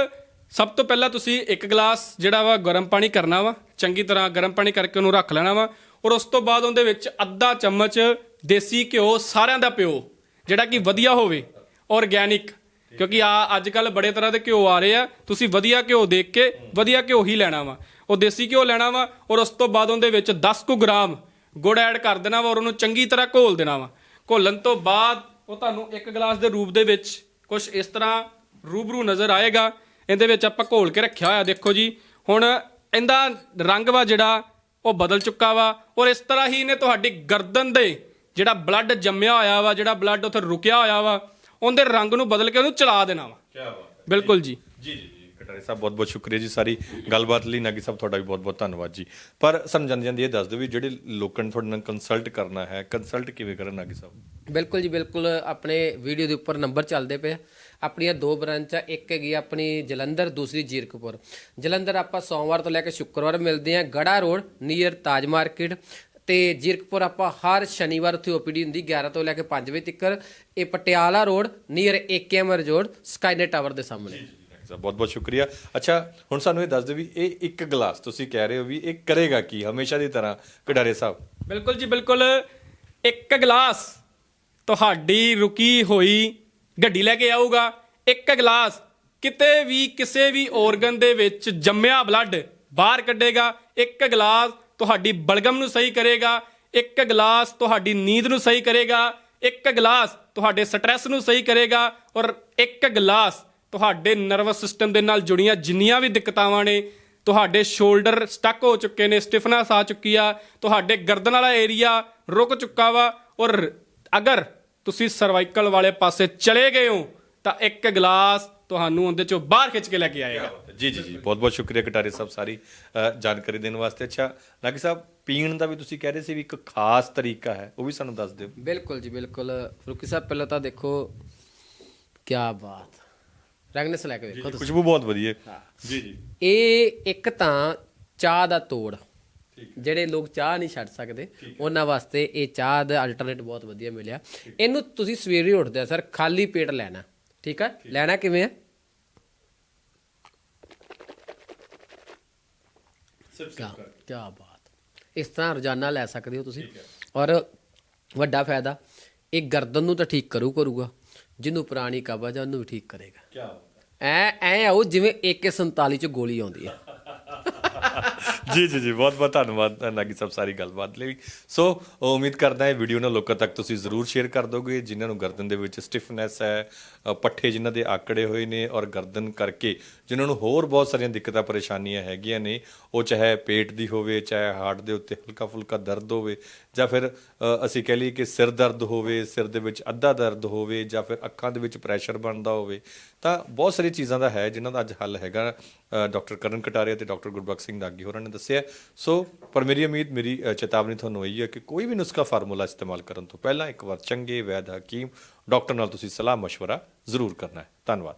ਸਭ ਤੋਂ ਪਹਿਲਾਂ ਤੁਸੀਂ ਇੱਕ ਗਲਾਸ ਜਿਹੜਾ ਵਾ ਗਰਮ ਪਾਣੀ ਕਰਨਾ ਵਾ ਚੰਗੀ ਤਰ੍ਹਾਂ ਗਰਮ ਪਾਣੀ ਕਰਕੇ ਉਹਨੂੰ ਰੱਖ ਲੈਣਾ ਵਾ ਔਰ ਉਸ ਤੋਂ ਬਾਅਦ ਉਹਦੇ ਵਿੱਚ ਅੱਧਾ ਚਮਚ ਦੇਸੀ ਘਿਓ ਸਾਰਿਆਂ ਦਾ ਪਿਓ ਜਿਹੜਾ ਕਿ ਵਧੀਆ ਹੋਵੇ ਆਰਗੈਨਿਕ ਕਿਉਂਕਿ ਆ ਅੱਜ ਕੱਲ ਬੜੇ ਤਰ੍ਹਾਂ ਦੇ ਘਿਓ ਆ ਰਹੇ ਆ। ਤੁਸੀਂ ਵਧੀਆ ਘਿਓ ਦੇਖ ਕੇ ਵਧੀਆ ਘਿਓ ਹੀ ਲੈਣਾ ਵਾ। ਉਹ ਦੇਸੀ ਘਿਓ ਲੈਣਾ ਵਾ ਔਰ ਉਸ ਤੋਂ ਬਾਅਦ ਉਹਦੇ ਵਿੱਚ 10 ਕੁ ਗ੍ਰਾਮ ਗੁੜ ਐਡ ਕਰ ਦੇਣਾ ਵਾ ਔਰ ਉਹਨੂੰ ਚੰਗੀ ਤਰ੍ਹਾਂ ਘੋਲ ਦੇਣਾ ਵਾ। ਘੋਲਣ ਤੋਂ ਬਾਅਦ ਉਹ ਤੁਹਾਨੂੰ ਇੱਕ ਗਲਾਸ ਦੇ ਰੂਪ ਦੇ ਵਿੱਚ ਕੁਝ ਇਸ ਤਰ੍ਹਾਂ ਰੂਬਰੂ ਨਜ਼ਰ ਆਏਗਾ। ਇਹਦੇ ਵਿੱਚ ਆਪਾਂ ਘੋਲ ਕੇ ਰੱਖਿਆ ਹੋਇਆ, ਦੇਖੋ ਜੀ। ਹੁਣ ਇਹਦਾ ਰੰਗ ਵਾ ਜਿਹੜਾ, ਉਹ ਬਦਲ ਚੁੱਕਾ ਵਾ ਔਰ ਇਸ ਤਰ੍ਹਾਂ ਹੀ ਇਹਨੇ ਤੁਹਾਡੀ ਗਰਦਨ ਦੇ ਜਿਹੜਾ ਬਲੱਡ ਜੰਮਿਆ ਹੋਇਆ ਵਾ, ਜਿਹੜਾ ਬਲੱਡ ਉੱਥੇ ਰੁਕਿਆ ਹੋਇਆ ਵਾ ਉਹਦੇ ਰੰਗ ਨੂੰ ਬਦਲ ਕੇ ਉਹਨੂੰ ਚਲਾ ਦੇਣਾ ਵਾ। ਕੀ ਬਾਤ ਬਿਲਕੁਲ ਜੀ। ਜੀ ਜੀ ਜੀ। ਕਟਾਰੇ ਸਾਹਿਬ ਬਹੁਤ ਬਹੁਤ ਸ਼ੁਕਰੀਆ ਜੀ ਸਾਰੀ ਗੱਲਬਾਤ ਲਈ। ਨਾਗੀ ਸਾਹਿਬ ਤੁਹਾਡਾ ਵੀ ਬਹੁਤ ਬਹੁਤ ਧੰਨਵਾਦ ਜੀ। ਪਰ ਸਾਨੂੰ ਜਾਂਦੀ ਇਹ ਦੱਸ ਦਿਓ ਵੀ ਜਿਹੜੇ ਲੋਕਾਂ ਨੇ ਤੁਹਾਡੇ ਨਾਲ ਕੰਸਲਟ ਕਰਨਾ ਹੈ ਕੰਸਲਟ ਕਿਵੇਂ ਕਰਨ ਨਾਗੀ ਸਾਹਿਬ? ਬਿਲਕੁਲ ਜੀ ਬਿਲਕੁਲ। ਆਪਣੇ ਵੀਡੀਓ ਦੇ ਉੱਪਰ ਨੰਬਰ ਚੱਲਦੇ ਪਏ ਆ। ਆਪਣੀਆਂ ਦੋ ਬ੍ਰਾਂਚਾਂ ਇੱਕ ਹੈਗੀ ਆਪਣੀ ਜਲੰਧਰ ਦੂਸਰੀ ਜੀਰਕਪੁਰ। ਜਲੰਧਰ ਆਪਾਂ ਸੋਮਵਾਰ ਤੋਂ ਲੈ ਕੇ ਸ਼ੁੱਕਰਵਾਰ ਮਿਲਦੇ ਆ। Garha road near Taj market. ਤੇ ਜੀਰਕਪੁਰ ਆਪਾਂ ਹਰ ਸ਼ਨੀਵਾਰ ਉੱਥੇ ਓਪੀਡੀ ਹੁੰਦੀ 11 ਤੋਂ ਲੈ ਕੇ 5 ਵਜੇ ਤੱਕ ਇਹ Patiala road near AKM road Skynet tower ਦੇ ਸਾਹਮਣੇ। ਸਾਹਿਬ ਬਹੁਤ ਬਹੁਤ ਸ਼ੁਕਰੀਆ। ਅੱਛਾ ਹੁਣ ਸਾਨੂੰ ਇਹ ਦੱਸ ਦਿਓ ਵੀ ਇਹ ਇੱਕ ਗਲਾਸ ਤੁਸੀਂ ਕਹਿ ਰਹੇ ਹੋ ਵੀ ਇਹ ਕਰੇਗਾ ਕੀ? ਹਮੇਸ਼ਾ ਦੀ ਤਰ੍ਹਾਂ ਕਟਾਰੇ ਸਾਹਿਬ। ਬਿਲਕੁਲ ਜੀ ਬਿਲਕੁਲ। ਇੱਕ ਗਲਾਸ ਤੁਹਾਡੀ ਰੁਕੀ ਹੋਈ ਗੱਡੀ ਲੈ ਕੇ ਆਊਗਾ। ਇੱਕ ਗਲਾਸ ਕਿਤੇ ਵੀ ਕਿਸੇ ਵੀ organ ਦੇ ਵਿੱਚ ਜੰਮਿਆ ਬਲੱਡ ਬਾਹਰ ਕੱਢੇਗਾ। ਇੱਕ ਗਲਾਸ ਤੁਹਾਡੀ ਬਲਗਮ ਨੂੰ ਸਹੀ ਕਰੇਗਾ, ਇੱਕ ਗਲਾਸ ਤੁਹਾਡੀ ਨੀਂਦ ਨੂੰ ਸਹੀ ਕਰੇਗਾ, ਇੱਕ ਗਲਾਸ ਤੁਹਾਡੇ ਸਟ੍ਰੈਸ ਨੂੰ ਸਹੀ ਕਰੇਗਾ ਔਰ ਇੱਕ ਗਲਾਸ ਤੁਹਾਡੇ ਨਰਵਸ ਸਿਸਟਮ ਦੇ ਨਾਲ ਜੁੜੀਆਂ ਜਿੰਨੀਆਂ ਵੀ ਦਿੱਕਤਾਵਾਂ ਨੇ, ਤੁਹਾਡੇ ਸ਼ੋਲਡਰ ਸਟਕ ਹੋ ਚੁੱਕੇ ਨੇ, ਸਟਿਫਨੈਸ ਆ ਚੁੱਕੀ ਆ, ਤੁਹਾਡੇ ਗਰਦਨ ਵਾਲਾ ਏਰੀਆ ਰੁਕ ਚੁੱਕਾ ਵਾ ਔਰ ਅਗਰ ਤੁਸੀਂ ਸਰਵਾਈਕਲ ਵਾਲੇ ਪਾਸੇ ਚਲੇ ਗਏ ਹੋ, ਤਾਂ ਇੱਕ ਗਲਾਸ ਤੁਹਾਨੂੰ ਉਹਦੇ ਚੋਂ ਬਾਹਰ ਖਿੱਚ ਕੇ ਲੈ ਕੇ ਆਏਗਾ। ਜੀ ਜੀ ਜੀ। ਬਹੁਤ ਬਹੁਤ ਸ਼ੁਕਰੀਆ ਕਟਾਰੇ ਸਾਹਿਬ ਸਾਰੀ ਜਾਣਕਾਰੀ ਦੇਣ ਵਾਸਤੇ। ਅੱਛਾ ਨਾਗੀ ਸਾਹਿਬ ਪੀਣ ਦਾ ਵੀ ਤੁਸੀਂ ਕਹਿ ਰਹੇ ਸੀ ਵੀ ਇੱਕ ਖਾਸ ਤਰੀਕਾ ਹੈ ਉਹ ਵੀ ਸਾਨੂੰ ਦੱਸ ਦਿਓ। ਬਿਲਕੁਲ ਜੀ ਬਿਲਕੁਲ। ਫਰੂਕੀ ਸਾਹਿਬ ਪਹਿਲਾਂ ਤਾਂ ਦੇਖੋ ਕੀ ਬਾਤ। ਰੈਗਨੈਸ ਲੈ ਕੇ ਵੇਖੋ ਤੁਸੀਂ। ਖੁਸ਼ਬੂ ਬਹੁਤ ਵਧੀਆ। ਜੀ ਜੀ। ਇਹ ਇੱਕ ਤਾਂ ਚਾਹ ਦਾ ਤੋੜ ਜਿਹੜੇ ਲੋਕ ਚਾਹ ਨਹੀਂ ਛੱਡ ਸਕਦੇ ਉਹਨਾਂ ਵਾਸਤੇ ਇਹ ਚਾਹ ਦਾ ਅਲਟਰਨੇਟ ਬਹੁਤ ਵਧੀਆ ਮਿਲਿਆ। ਇਹਨੂੰ ਤੁਸੀਂ ਸਵੇਰੇ ਉੱਠਦੇ ਆ ਸਰ ਖਾਲੀ ਪੇਟ ਲੈਣਾ ਠੀਕ ਹੈ? ਲੈਣਾ ਕਿਵੇਂ ਹੈ ਕਿਆ ਕਿਆ ਬਾਤ। ਇਸ ਤਰ੍ਹਾਂ ਰੋਜ਼ਾਨਾ ਲੈ ਸਕਦੇ ਹੋ ਤੁਸੀਂ। ਔਰ ਵੱਡਾ ਫਾਇਦਾ ਇਹ ਗਰਦਨ ਨੂੰ ਤਾਂ ਠੀਕ ਕਰੂ ਕਰੂਗਾ ਜਿਹਨੂੰ ਪੁਰਾਣੀ ਕਬਜ਼ ਆ ਉਹਨੂੰ ਵੀ ਠੀਕ ਕਰੇਗਾ। ਕੀ ਐ ਐ ਆਓ ਜਿਵੇਂ AK47 ਚ ਗੋਲੀ ਆਉਂਦੀ ਹੈ। ਜੀ ਜੀ ਜੀ ਬਹੁਤ ਬਹੁਤ ਧੰਨਵਾਦ ਨਾਗੀ ਸਭ ਸਾਰੀ ਗੱਲਬਾਤ ਲਈ। ਸੋ ਉਮੀਦ ਕਰਦਾ ਹਾਂ ਇਹ ਵੀਡੀਓ ਨਾਲ ਲੋਕਾਂ ਤੱਕ ਤੁਸੀਂ ਜ਼ਰੂਰ ਸ਼ੇਅਰ ਕਰ ਦੋਗੇ ਜਿਨ੍ਹਾਂ ਨੂੰ ਗਰਦਨ ਦੇ ਵਿੱਚ ਸਟਿਫਨੈਸ ਹੈ ਅ, ਪੱਠੇ ਜਿਨ੍ਹਾਂ ਦੇ ਆਕੜੇ ਹੋਏ ਨੇ ਔਰ ਗਰਦਨ ਕਰਕੇ ਜਿਨ੍ਹਾਂ ਨੂੰ ਹੋਰ ਬਹੁਤ ਸਾਰੀਆਂ ਦਿੱਕਤਾਂ ਪਰੇਸ਼ਾਨੀਆਂ ਹੈਗੀਆਂ ਨੇ ਉਹ ਚਾਹੇ ਪੇਟ ਦੀ ਹੋਵੇ ਚਾਹੇ ਹਾਰਟ ਦੇ ਉੱਤੇ ਹਲਕਾ ਫੁਲਕਾ ਦਰਦ ਹੋਵੇ ਜਾਂ ਫਿਰ ਅ, ਅਸੀਂ ਕਹਿ ਲਈਏ ਕਿ ਸਿਰ ਦਰਦ ਹੋਵੇ ਸਿਰ ਦੇ ਵਿੱਚ ਅੱਧਾ ਦਰਦ ਹੋਵੇ ਜਾਂ ਫਿਰ ਅੱਖਾਂ ਦੇ ਵਿੱਚ ਪ੍ਰੈਸ਼ਰ ਬਣਦਾ ਹੋਵੇ ਤਾਂ ਬਹੁਤ ਸਾਰੀ ਚੀਜ਼ਾਂ ਦਾ ਹੈ ਜਿਨ੍ਹਾਂ ਦਾ ਅੱਜ ਹੱਲ ਹੈਗਾ ਅ, ਡਾਕਟਰ ਕਰਨ ਕਟਾਰੀਆ ਤੇ ਡਾਕਟਰ ਗੁਰਬਖਸ਼ ਸਿੰਘ ਦਾਗੀ ਹੋਰਾਂ ਨੇ ਦੱਸਿਆ ਸੋ ਪਰ ਮੇਰੀ ਉਮੀਦ ਮੇਰੀ ਅ, ਚੇਤਾਵਨੀ ਤੁਹਾਨੂੰ ਇਹੀ ਹੈ ਕਿ ਕੋਈ ਵੀ ਨੁਸਖਾ ਫਾਰਮੂਲਾ ਇਸਤੇਮਾਲ ਕਰਨ ਤੋਂ ਪਹਿਲਾਂ ਇੱਕ ਵਾਰ ਚੰਗੇ ਵੈਦ ਹਕੀਮ ਡਾਕਟਰ ਨਾਲ ਤੁਸੀਂ ਸਲਾਹ مشورہ ਜ਼ਰੂਰ ਕਰਨਾ ਹੈ ਧੰਨਵਾਦ